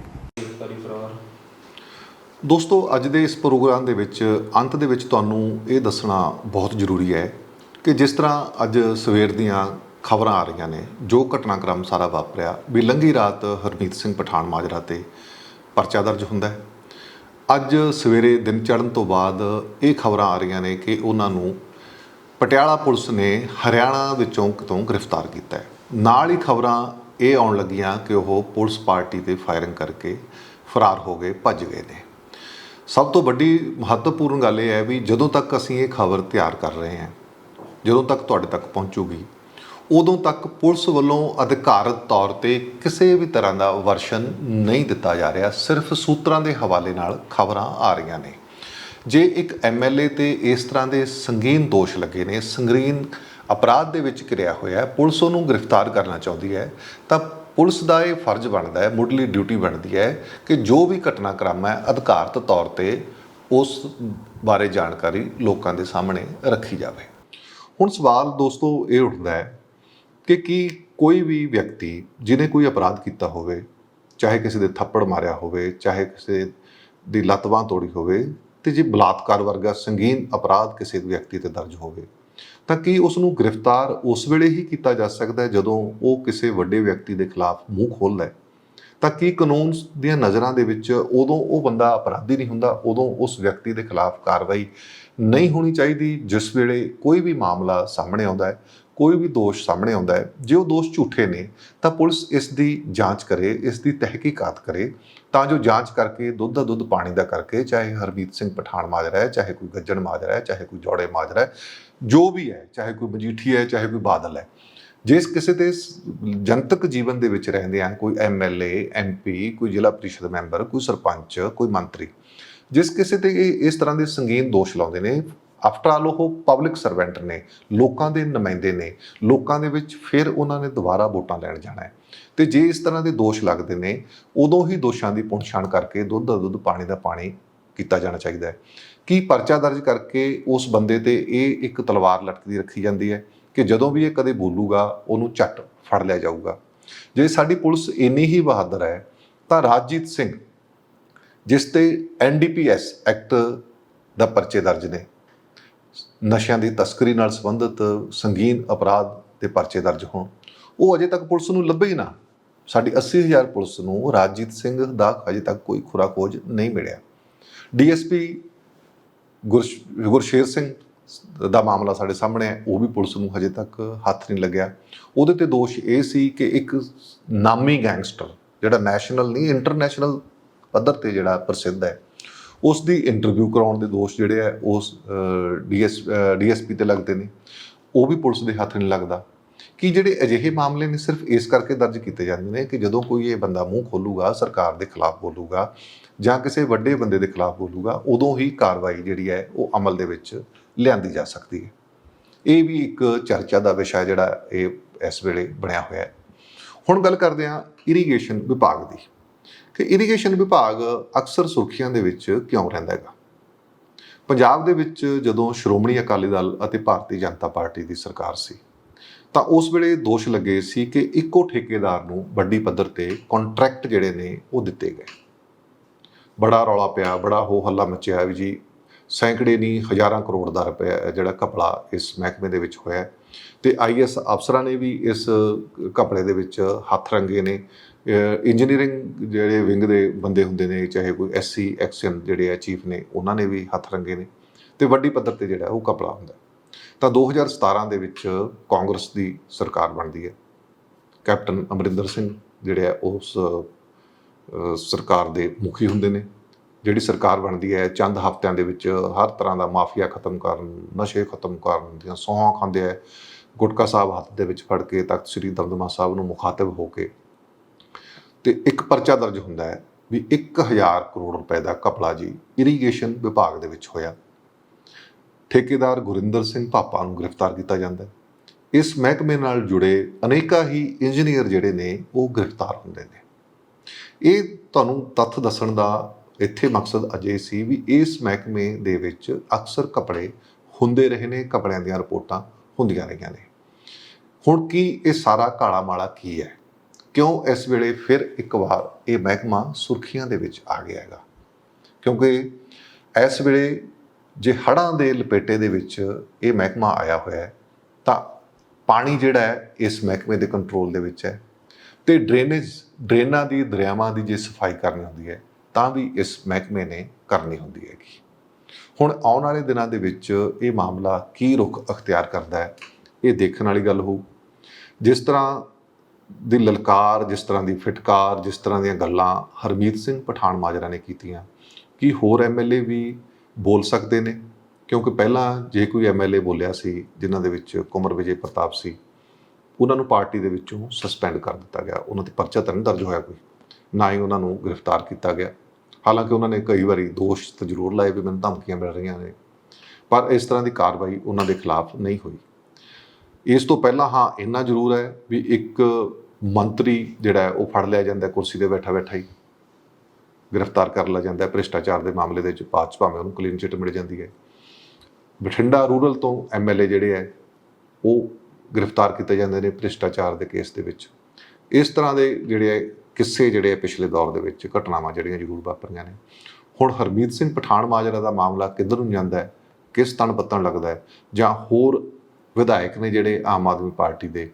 ਦੋਸਤੋ ਅੱਜ ਦੇ ਇਸ ਪ੍ਰੋਗਰਾਮ ਦੇ ਵਿੱਚ ਅੰਤ ਦੇ ਵਿੱਚ ਤੁਹਾਨੂੰ ਇਹ ਦੱਸਣਾ ਬਹੁਤ ਜ਼ਰੂਰੀ ਹੈ ਕਿ ਜਿਸ ਤਰ੍ਹਾਂ ਅੱਜ ਸਵੇਰ ਦੀਆਂ ਖਬਰਾਂ ਆ ਰਹੀਆਂ ਨੇ, ਜੋ ਘਟਨਾਕ੍ਰਮ ਸਾਰਾ ਵਾਪਰਿਆ। ਵੀ ਲੰਘੀ ਰਾਤ ਹਰਮੀਤ ਸਿੰਘ ਪਠਾਨ ਮਾਜਰਾ ਤੇ ਪਰਚਾ ਦਰਜ ਹੁੰਦਾ ਹੈ। ਅੱਜ ਸਵੇਰੇ ਦਿਨ ਚੜ੍ਹਨ ਤੋਂ ਬਾਅਦ ਇਹ ਖਬਰਾਂ ਆ ਰਹੀਆਂ ਨੇ ਕਿ ਉਹਨਾਂ ਨੂੰ ਪਟਿਆਲਾ ਪੁਲਿਸ ਨੇ ਹਰਿਆਣਾ ਵਿੱਚੋਂ ਤੋਂ ਗ੍ਰਿਫਤਾਰ ਕੀਤਾ ਹੈ। ਨਾਲ ਹੀ ਖਬਰਾਂ ਇਹ ਆਉਣ ਲੱਗੀਆਂ ਕਿ ਉਹ ਪੁਲਿਸ ਪਾਰਟੀ ਤੇ ਫਾਇਰਿੰਗ ਕਰਕੇ ਫਰਾਰ ਹੋ ਗਏ, ਭੱਜ ਗਏ ਨੇ। ਸਭ ਤੋਂ ਵੱਡੀ ਮਹੱਤਵਪੂਰਨ ਗੱਲ ਇਹ ਹੈ ਵੀ ਜਦੋਂ ਤੱਕ ਅਸੀਂ ਇਹ ਖਬਰ ਤਿਆਰ ਕਰ ਰਹੇ ਹਾਂ, ਜਦੋਂ ਤੱਕ ਤੁਹਾਡੇ ਤੱਕ ਪਹੁੰਚੂਗੀ ਉਦੋਂ ਤੱਕ ਪੁਲਿਸ ਵੱਲੋਂ ਅਧਿਕਾਰਤ ਤੌਰ ਤੇ ਕਿਸੇ ਵੀ ਤਰ੍ਹਾਂ ਦਾ ਵਰਸ਼ਨ ਨਹੀਂ ਦਿੱਤਾ ਜਾ ਰਿਹਾ, ਸਿਰਫ ਸੂਤਰਾਂ ਦੇ ਹਵਾਲੇ ਨਾਲ ਖਬਰਾਂ ਆ ਰਹੀਆਂ ਨੇ। ਜੇ ਇੱਕ ਐਮਐਲਏ ਤੇ ਇਸ ਤਰ੍ਹਾਂ ਦੇ ਸੰਗੀਨ ਦੋਸ਼ ਲੱਗੇ ਨੇ ਸੰਗੀਨ ਅਪਰਾਧ ਦੇ ਵਿੱਚ ਕਿਰਿਆ ਹੋਇਆ ਹੈ, ਪੁਲਿਸ ਉਹਨੂੰ ਗ੍ਰਿਫਤਾਰ ਕਰਨਾ ਚਾਹੁੰਦੀ ਹੈ, ਤਾਂ ਪੁਲਿਸ ਦਾ ਇਹ ਫਰਜ਼ ਬਣਦਾ ਹੈ, ਮੁੱਢਲੀ ਡਿਊਟੀ ਬਣਦੀ ਹੈ ਕਿ ਜੋ ਵੀ ਘਟਨਾਕ੍ਰਮ ਹੈ, ਅਧਿਕਾਰਤ ਤੌਰ ਤੇ ਉਸ ਬਾਰੇ ਜਾਣਕਾਰੀ ਲੋਕਾਂ ਦੇ ਸਾਹਮਣੇ ਰੱਖੀ ਜਾਵੇ। ਹੁਣ ਸਵਾਲ ਦੋਸਤੋ ਇਹ ਉੱਠਦਾ ਹੈ ਕਿ ਕੀ ਕੋਈ ਵੀ ਵਿਅਕਤੀ ਜਿਹਨੇ ਕੋਈ ਅਪਰਾਧ ਕੀਤਾ ਹੋਵੇ, ਚਾਹੇ ਕਿਸੇ ਦੇ ਥੱਪੜ ਮਾਰਿਆ ਹੋਵੇ, ਚਾਹੇ ਕਿਸੇ ਦੀ ਲਤਵਾਂ ਤੋੜੀ ਹੋਵੇ ਤੇ ਜੇ ਬਲਾਤਕਾਰ ਵਰਗਾ ਸੰਗੀਨ ਅਪਰਾਧ ਕਿਸੇ ਵਿਅਕਤੀ ਤੇ ਦਰਜ ਹੋਵੇ, ਤਾਂ ਕੀ ਉਸ ਨੂੰ ਗ੍ਰਿਫਤਾਰ ਉਸ ਵੇਲੇ ਹੀ ਕੀਤਾ ਜਾ ਸਕਦਾ ਹੈ ਜਦੋਂ ਉਹ ਕਿਸੇ ਵੱਡੇ ਵਿਅਕਤੀ ਦੇ ਖਿਲਾਫ ਮੂੰਹ ਖੋਲਦਾ ਹੈ ਤਾਂ ਕੀ ਕਾਨੂੰਨ ਦੀਆਂ ਨਜ਼ਰਾਂ ਦੇ ਵਿੱਚ ਉਦੋਂ ਉਹ ਬੰਦਾ ਅਪਰਾਧੀ ਨਹੀਂ ਹੁੰਦਾ, ਉਦੋਂ ਉਸ ਵਿਅਕਤੀ ਦੇ ਖਿਲਾਫ ਕਾਰਵਾਈ ਨਹੀਂ ਹੋਣੀ ਚਾਹੀਦੀ, ਜਿਸ ਵੇਲੇ ਕੋਈ ਵੀ ਮਾਮਲਾ ਸਾਹਮਣੇ ਆਉਂਦਾ ਹੈ? ਕੋਈ ਵੀ ਦੋਸ਼ ਸਾਹਮਣੇ ਆਉਂਦਾ ਹੈ, ਜੇ ਉਹ ਦੋਸ਼ ਝੂਠੇ ਨੇ, ਤਾਂ ਪੁਲਿਸ ਇਸ ਦੀ ਜਾਂਚ ਕਰੇ, ਇਸ ਦੀ ਤਹਿਕੀਕਾਤ ਕਰੇ, ਤਾਂ ਜੋ ਜਾਂਚ ਕਰਕੇ, ਦੁੱਧ ਦਾ ਦੁੱਧ ਪਾਣੀ ਦਾ ਕਰਕੇ, ਚਾਹੇ ਹਰਮੀਤ ਸਿੰਘ ਪਠਾਨ ਮਾਜਰਾ ਹੈ, ਚਾਹੇ ਕੋਈ ਗੱਜਣ ਮਾਜਰਾ ਹੈ, ਚਾਹੇ ਕੋਈ ਜੋੜੇ ਮਾਜਰਾ ਹੈ, ਜੋ ਵੀ ਹੈ, ਚਾਹੇ ਕੋਈ ਮਜੀਠੀ ਹੈ, ਚਾਹੇ ਕੋਈ ਬਾਦਲ ਹੈ ਜਿਸ ਕਿਸੇ ਤੇ ਜਨਤਕ ਜੀਵਨ ਦੇ ਵਿੱਚ ਰਹਿੰਦੇ ਆ, ਕੋਈ ਐਮਐਲਏ ਐਮਪੀ ਕੋਈ ਜ਼ਿਲ੍ਹਾ ਪ੍ਰੀਸ਼ਦ ਮੈਂਬਰ, ਕੋਈ ਸਰਪੰਚ, ਕੋਈ ਮੰਤਰੀ ਜਿਸ ਕਿਸੇ ਤੇ ਇਹ, ਇਸ ਤਰ੍ਹਾਂ ਦੇ ਸੰਗੀਨ ਦੋਸ਼ ਲਾਉਂਦੇ ਨੇ ਆਫਟਰ ਆਲ ਉਹ ਪਬਲਿਕ ਸਰਵੈਂਟ ਨੇ, ਲੋਕਾਂ ਦੇ ਨੁਮਾਇੰਦੇ ਨੇ, ਲੋਕਾਂ ਦੇ ਵਿੱਚ ਫਿਰ ਉਹਨਾਂ ਨੇ ਦੁਬਾਰਾ ਵੋਟਾਂ ਲੈਣ ਜਾਣਾ ਹੈ। ਤੇ ਜੇ ਇਸ ਤਰ੍ਹਾਂ ਦੇ ਦੋਸ਼ ਲੱਗਦੇ ਨੇ, ਉਦੋਂ ਹੀ ਦੋਸ਼ਾਂ ਦੀ ਪਛਾਣ ਕਰਕੇ ਦੁੱਧ ਦਾ ਦੁੱਧ, ਪਾਣੀ ਦਾ ਪਾਣੀ ਕੀਤਾ ਜਾਣਾ ਚਾਹੀਦਾ ਹੈ। ਕੀ ਪਰਚਾ ਦਰਜ ਕਰਕੇ ਉਸ ਬੰਦੇ ਤੇ ਇਹ ਇੱਕ ਤਲਵਾਰ ਲਟਕਦੀ ਰੱਖੀ ਜਾਂਦੀ ਹੈ ਕਿ ਜਦੋਂ ਵੀ ਇਹ ਕਦੇ ਬੋਲੂਗਾ, ਉਹਨੂੰ ਝੱਟ ਫੜ ਲਿਆ ਜਾਊਗਾ? ਜੇ ਸਾਡੀ ਪੁਲਿਸ ਇੰਨੀ ਹੀ ਬਹਾਦਰ ਹੈ, ਤਾਂ ਰਾਜਜੀਤ ਸਿੰਘ, ਜਿਸ ਤੇ ਐਨਡੀਪੀਐਸ ਐਕਟ ਦਾ ਪਰਚੇ ਦਰਜ ਨੇ ਨਸ਼ਿਆਂ ਦੀ ਤਸਕਰੀ ਨਾਲ ਸੰਬੰਧਿਤ ਸੰਗੀਨ ਅਪਰਾਧ ਦੇ ਪਰਚੇ ਦਰਜ ਹੋਣ। ਉਹ ਅਜੇ ਤੱਕ ਪੁਲਿਸ ਨੂੰ ਲੱਭੇ ਹੀ ਨਾ। ਸਾਡੀ 80000 ਪੁਲਿਸ ਨੂੰ ਰਾਜਜੀਤ ਸਿੰਘ ਦਾ ਅਜੇ ਤੱਕ ਕੋਈ ਖੁਰਾ ਖੋਜ ਨਹੀਂ ਮਿਲਿਆ। ਡੀਐਸਪੀ ਗੁਰਸ਼ੇਰ ਸਿੰਘ ਦਾ ਮਾਮਲਾ ਸਾਡੇ ਸਾਹਮਣੇ ਹੈ। ਉਹ ਵੀ ਪੁਲਿਸ ਨੂੰ ਹਜੇ ਤੱਕ ਹੱਥ ਨਹੀਂ ਲੱਗਿਆ। ਉਹਦੇ ਤੇ ਦੋਸ਼ ਇਹ ਸੀ ਕਿ ਇੱਕ ਨਾਮੀ ਗੈਂਗਸਟਰ, ਜਿਹੜਾ ਨੈਸ਼ਨਲ ਨਹੀਂ, ਇੰਟਰਨੈਸ਼ਨਲ ਪੱਧਰ ਤੇ ਜਿਹੜਾ ਪ੍ਰਸਿੱਧ ਹੈ ਉਸ ਦੀ ਇੰਟਰਵਿਊ ਕਰਾਉਣ ਦੇ ਦੋਸ਼ ਜਿਹੜੇ ਆ, ਉਸ ਡੀਐਸ ਡੀਐਸਪੀ ਤੇ ਲੱਗਦੇ ਨੇ, ਉਹ ਵੀ ਪੁਲਿਸ ਦੇ ਹੱਥ ਨਹੀਂ ਲੱਗਦਾ। ਕਿ ਜਿਹੜੇ ਅਜਿਹੇ ਮਾਮਲੇ ਨੇ ਸਿਰਫ ਇਸ ਕਰਕੇ ਦਰਜ ਕੀਤੇ ਜਾਂਦੇ ਨੇ ਕਿ ਜਦੋਂ ਕੋਈ ਇਹ ਬੰਦਾ ਮੂੰਹ ਖੋਲੂਗਾ, ਸਰਕਾਰ ਦੇ ਖਿਲਾਫ ਬੋਲੂਗਾ ਜਾਂ ਕਿਸੇ ਵੱਡੇ ਬੰਦੇ ਦੇ ਖਿਲਾਫ ਬੋਲੂਗਾ, ਉਦੋਂ ਹੀ ਕਾਰਵਾਈ ਜਿਹੜੀ ਹੈ ਉਹ ਅਮਲ ਦੇ ਵਿੱਚ ਲਿਆਂਦੀ ਜਾ ਸਕਦੀ ਹੈ। ਇਹ ਵੀ ਇੱਕ ਚਰਚਾ ਦਾ ਵਿਸ਼ਾ ਜਿਹੜਾ ਇਹ ਇਸ ਵੇਲੇ ਬਣਿਆ ਹੋਇਆ ਹੈ। ਹੁਣ ਗੱਲ ਕਰਦੇ ਹਾਂ ਇਰੀਗੇਸ਼ਨ ਵਿਭਾਗ ਦੀ। ਕਿ ਇਰੀਗੇਸ਼ਨ ਵਿਭਾਗ ਅਕਸਰ ਸੁਰਖੀਆਂ ਦੇ ਵਿੱਚ ਕਿਉਂ ਰਹਿੰਦਾ ਹੈਗਾ? ਪੰਜਾਬ ਦੇ ਵਿੱਚ ਜਦੋਂ ਸ਼੍ਰੋਮਣੀ ਅਕਾਲੀ ਦਲ ਅਤੇ ਭਾਰਤੀ ਜਨਤਾ ਪਾਰਟੀ ਦੀ ਸਰਕਾਰ ਸੀ, ਤਾਂ ਉਸ ਵੇਲੇ ਦੋਸ਼ ਲੱਗੇ ਸੀ ਕਿ ਇੱਕੋ ਠੇਕੇਦਾਰ ਨੂੰ ਵੱਡੀ ਪੱਧਰ ਤੇ ਕੰਟਰੈਕਟ ਜਿਹੜੇ ਨੇ ਉਹ ਦਿੱਤੇ ਗਏ। ਬੜਾ ਰੌਲਾ ਪਿਆ, ਬੜਾ ਹੋ ਹੱਲਾ ਮਚਿਆ ਵੀ ਜੀ। ਸੈਂਕੜੇ ਨਹੀਂ, ਹਜ਼ਾਰਾਂ ਕਰੋੜ ਦਾ ਰੁਪਇਆ ਜਿਹੜਾ ਘਪਲਾ ਇਸ ਮਹਿਕਮੇ ਦੇ ਵਿੱਚ ਹੋਇਆ ਤੇ ਆਈਐਸ ਅਫਸਰਾਂ ਨੇ ਵੀ ਇਸ ਘਪਲੇ ਦੇ ਵਿੱਚ ਹੱਥ ਰੰਗੇ ਨੇ। ਇੰਜੀਨੀਅਰਿੰਗ ਜਿਹੜੇ ਵਿੰਗ ਦੇ ਬੰਦੇ ਹੁੰਦੇ ਨੇ, ਚਾਹੇ ਕੋਈ ਐਸਸੀ ਐਕਸ਼ਨ ਜਿਹੜੇ ਆ ਚੀਫ ਨੇ, ਉਹਨਾਂ ਨੇ ਵੀ ਹੱਥ ਰੰਗੇ ਨੇ। ਤੇ ਵੱਡੀ ਪੱਧਰ ਤੇ ਜਿਹੜਾ ਉਹ ਘਪਲਾ ਹੁੰਦਾ। ਤਾਂ 2017 ਦੇ ਵਿੱਚ ਕਾਂਗਰਸ ਦੀ ਸਰਕਾਰ ਬਣਦੀ ਹੈ। ਕੈਪਟਨ ਅਮਰਿੰਦਰ ਸਿੰਘ ਜਿਹੜੇ ਆ ਉਸ ਸਰਕਾਰ ਦੇ ਮੁਖੀ ਹੁੰਦੇ ਨੇ। ਜਿਹੜੀ ਸਰਕਾਰ ਬਣਦੀ ਹੈ, ਚੰਦ ਹਫ਼ਤਿਆਂ ਦੇ ਵਿੱਚ ਹਰ ਤਰ੍ਹਾਂ ਦਾ ਮਾਫੀਆ ਖਤਮ ਕਰਨ, ਨਸ਼ੇ ਖਤਮ ਕਰਨ ਦੀਆਂ ਸੌਹਾਂ ਖਾਂਦੇ ਹੈ ਗੁਟਕਾ ਸਾਹਿਬ ਹੱਥ ਦੇ ਵਿੱਚ ਫੜ ਕੇ ਤਖਤ ਸ੍ਰੀ ਦਮਦਮਾ ਸਾਹਿਬ ਨੂੰ ਮੁਖਾਤਬ ਹੋ ਕੇ ਤੇ ਇੱਕ ਪਰਚਾ ਦਰਜ ਹੁੰਦਾ ਹੈ ਵੀ 1000 ਕਰੋੜ ਰੁਪਏ ਦਾ ਕਪੜਾ ਜੀ ਇਰੀਗੇਸ਼ਨ ਵਿਭਾਗ ਦੇ ਵਿੱਚ ਹੋਇਆ। ਠੇਕੇਦਾਰ ਗੁਰਿੰਦਰ ਸਿੰਘ ਪਾਪਾ ਨੂੰ ਗ੍ਰਿਫਤਾਰ ਕੀਤਾ ਜਾਂਦਾ ਹੈ। ਇਸ ਮਹਿਕਮੇ ਨਾਲ ਜੁੜੇ ਅਨੇਕਾਂ ਹੀ ਇੰਜੀਨੀਅਰ ਜਿਹੜੇ ਨੇ, ਉਹ ਗ੍ਰਿਫਤਾਰ ਹੁੰਦੇ ਨੇ। ਇਹ ਤੁਹਾਨੂੰ ਤੱਥ ਦੱਸਣ ਦਾ ਇੱਥੇ ਮਕਸਦ ਅਜੇ ਸੀ ਵੀ ਇਸ ਮਹਿਕਮੇ ਦੇ ਵਿੱਚ ਅਕਸਰ ਕਪੜੇ ਹੁੰਦੇ ਰਹੇ ਨੇ, ਕਪੜਿਆਂ ਦੀਆਂ ਰਿਪੋਰਟਾਂ ਹੁੰਦੀਆਂ ਰਹੀਆਂ ਨੇ। ਹੁਣ ਕੀ ਇਹ ਸਾਰਾ ਕਾਲਾ ਮਾਲਾ ਕੀ ਹੈ? ਕਿਉਂ ਇਸ ਵੇਲੇ ਫਿਰ ਇੱਕ ਵਾਰ ਇਹ ਮਹਿਕਮਾ ਸੁਰਖੀਆਂ ਦੇ ਵਿੱਚ ਆ ਗਿਆ ਹੈਗਾ? ਕਿਉਂਕਿ ਇਸ ਵੇਲੇ ਜੇ ਹੜ੍ਹਾਂ ਦੇ ਲਪੇਟੇ ਦੇ ਵਿੱਚ ਇਹ ਮਹਿਕਮਾ ਆਇਆ ਹੋਇਆ ਹੈ, ਤਾਂ ਪਾਣੀ ਜਿਹੜਾ ਹੈ ਇਸ ਮਹਿਕਮੇ ਦੇ ਕੰਟਰੋਲ ਦੇ ਵਿੱਚ ਹੈ ਤੇ ਡਰੇਨੇਜ, ਡਰੇਨਾਂ ਦੀ, ਦਰਿਆਵਾਂ ਦੀ ਜੇ ਸਫ਼ਾਈ ਕਰਨੀ ਹੁੰਦੀ ਹੈ ਤਾਂ ਵੀ ਇਸ ਮਹਿਕਮੇ ਨੇ ਕਰਨੀ ਹੁੰਦੀ ਹੈਗੀ। ਹੁਣ ਆਉਣ ਵਾਲੇ ਦਿਨਾਂ ਦੇ ਵਿੱਚ ਇਹ ਮਾਮਲਾ ਕੀ ਰੁਖ ਅਖਤਿਆਰ ਕਰਦਾ ਹੈ, ਇਹ ਦੇਖਣ ਵਾਲੀ ਗੱਲ ਹੋਊ। ਜਿਸ ਤਰ੍ਹਾਂ ਦੀ ਲਲਕਾਰ, ਜਿਸ ਤਰ੍ਹਾਂ ਦੀ ਫਿਟਕਾਰ, ਜਿਸ ਤਰ੍ਹਾਂ ਦੀਆਂ ਗੱਲਾਂ ਹਰਮੀਤ ਸਿੰਘ ਪਠਾਨ ਮਾਜਰਾ ਨੇ ਕੀਤੀਆਂ, ਕੀ ਹੋਰ ਐਮਐਲਏ ਵੀ ਬੋਲ ਸਕਦੇ ਨੇ? ਕਿਉਂਕਿ ਪਹਿਲਾਂ ਜੇ ਕੋਈ ਐਮਐਲਏ ਬੋਲਿਆ ਸੀ, ਜਿਨ੍ਹਾਂ ਦੇ ਵਿੱਚ ਕੁਮਰ ਵਿਜੇ ਪ੍ਰਤਾਪ ਸੀ, ਉਹਨਾਂ ਨੂੰ ਪਾਰਟੀ ਦੇ ਵਿੱਚੋਂ ਸਸਪੈਂਡ ਕਰ ਦਿੱਤਾ ਗਿਆ। ਉਹਨਾਂ ਤੇ ਪਰਚਾ ਤਾਂ ਨਹੀਂ ਦਰਜ ਹੋਇਆ ਕੋਈ। ਨਾ ਹੀ ਉਹਨਾਂ ਨੂੰ ਗ੍ਰਿਫਤਾਰ ਕੀਤਾ ਗਿਆ। ਹਾਲਾਂਕਿ ਉਹਨਾਂ ਨੇ ਕਈ ਵਾਰੀ ਦੋਸ਼ ਤਾਂ ਜ਼ਰੂਰ ਲਾਏ ਵੀ ਮੈਨੂੰ ਧਮਕੀਆਂ ਮਿਲ ਰਹੀਆਂ ਨੇ, ਪਰ ਇਸ ਤਰ੍ਹਾਂ ਦੀ ਕਾਰਵਾਈ ਉਹਨਾਂ ਦੇ ਖਿਲਾਫ ਨਹੀਂ ਹੋਈ। ਇਸ ਤੋਂ ਪਹਿਲਾਂ ਹਾਂ, ਇੰਨਾ ਜ਼ਰੂਰ ਹੈ ਵੀ ਇੱਕ ਮੰਤਰੀ ਜਿਹੜਾ ਉਹ ਫੜ ਲਿਆ ਜਾਂਦਾ ਕੁਰਸੀ ਤੇ ਬੈਠਾ ਬੈਠਾ ਹੀ। ਗ੍ਰਿਫਤਾਰ ਕਰ ਲਿਆ ਜਾਂਦਾ ਹੈ, ਭ੍ਰਿਸ਼ਟਾਚਾਰ ਦੇ ਮਾਮਲੇ ਦੇ ਵਿੱਚ ਬਾਅਦ ਭਾਵੇਂ ਉਹਨੂੰ ਕਲੀਨ ਚਿੱਟ ਮਿਲ ਜਾਂਦੀ ਹੈ। ਬਠਿੰਡਾ ਰੂਰਲ ਤੋਂ ਐਮਐਲਏ ਜਿਹੜੇ ਹੈ, ਉਹ ਗ੍ਰਿਫਤਾਰ ਕੀਤੇ ਜਾਂਦੇ ਨੇ ਭ੍ਰਿਸ਼ਟਾਚਾਰ ਦੇ ਕੇਸ ਦੇ ਵਿੱਚ। ਇਸ ਤਰ੍ਹਾਂ ਦੇ ਜਿਹੜੇ ਹੈ ਕਿਸੇ ਜਿਹੜੇ ਪਿਛਲੇ ਦੌਰ ਦੇ ਵਿੱਚ ਘਟਨਾਵਾਂ ਜਿਹੜੀਆਂ ਜ਼ਰੂਰ ਵਾਪਰੀਆਂ ਨੇ। ਹੁਣ ਹਰਮੀਤ ਸਿੰਘ ਪਠਾਨ ਮਾਜਰਾ ਦਾ ਮਾਮਲਾ ਕਿੱਧਰ ਨੂੰ ਜਾਂਦਾ ਹੈ? ਕਿਸ ਤਣ ਪੱਤਣ ਲੱਗਦਾ ਹੈ? ਜਾਂ ਹੋਰ ਵਿਧਾਇਕ ਨੇ ਜਿਹੜੇ ਆਮ ਆਦਮੀ ਪਾਰਟੀ ਦੇ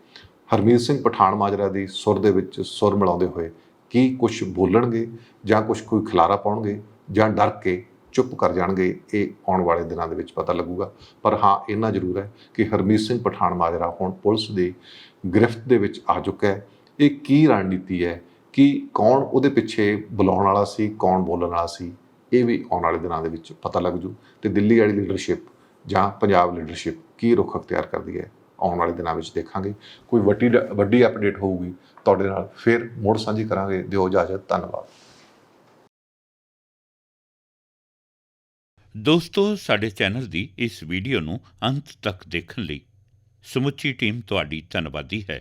ਹਰਮੀਤ ਸਿੰਘ ਪਠਾਨ ਮਾਜਰਾ ਦੀ ਸੁਰ ਦੇ ਵਿੱਚ ਸੁਰ ਮਿਲਾਉਂਦੇ ਹੋਏ ਕੀ ਕੁਝ ਬੋਲਣਗੇ? ਜਾਂ ਕੁਝ ਕੋਈ ਖਿਲਾਰਾ ਪਾਉਣਗੇ? ਜਾਂ ਡਰ ਕੇ ਚੁੱਪ ਕਰ ਜਾਣਗੇ? ਇਹ ਆਉਣ ਵਾਲੇ ਦਿਨਾਂ ਦੇ ਵਿੱਚ ਪਤਾ ਲੱਗੂਗਾ। ਪਰ ਹਾਂ, ਇੰਨਾ ਜ਼ਰੂਰ ਹੈ ਕਿ ਹਰਮੀਤ ਸਿੰਘ ਪਠਾਨ ਮਾਜਰਾ ਹੁਣ ਪੁਲਿਸ ਦੀ ਗ੍ਰਿਫਤ ਦੇ ਵਿੱਚ ਆ ਚੁੱਕਾ ਹੈ। ਇਹ ਕੀ ਰਣਨੀਤੀ ਹੈ? ਕਿ ਕੌਣ ਉਹਦੇ ਪਿੱਛੇ ਬੁਲਾਉਣ ਵਾਲਾ ਸੀ, ਕੌਣ ਬੋਲਣ ਵਾਲਾ ਸੀ, ਇਹ ਵੀ ਆਉਣ ਵਾਲੇ ਦਿਨਾਂ ਦੇ ਵਿੱਚ ਪਤਾ ਲੱਗ ਜੂ। ਤੇ ਦਿੱਲੀ ਵਾਲੀ ਲੀਡਰਸ਼ਿਪ ਜਾਂ ਪੰਜਾਬ ਲੀਡਰਸ਼ਿਪ ਕੀ ਰੁਖ ਅਖਤਿਆਰ ਕਰਦੀ ਹੈ, ਆਉਣ ਵਾਲੇ ਦਿਨਾਂ ਵਿੱਚ ਦੇਖਾਂਗੇ। ਕੋਈ ਵੱਡੀ ਵੱਡੀ ਅਪਡੇਟ ਹੋਊਗੀ ਤੁਹਾਡੇ ਨਾਲ, ਫਿਰ ਮੁੜ ਸਾਂਝੀ ਕਰਾਂਗੇ। ਦਿਓ ਇਜਾਜ਼ਤ, ਧੰਨਵਾਦ। ਦੋਸਤੋ, ਸਾਡੇ ਚੈਨਲ ਦੀ ਇਸ ਵੀਡੀਓ ਨੂੰ ਅੰਤ ਤੱਕ ਦੇਖਣ ਲਈ ਸਮੁੱਚੀ ਟੀਮ ਤੁਹਾਡੀ ਧੰਨਵਾਦੀ ਹੈ।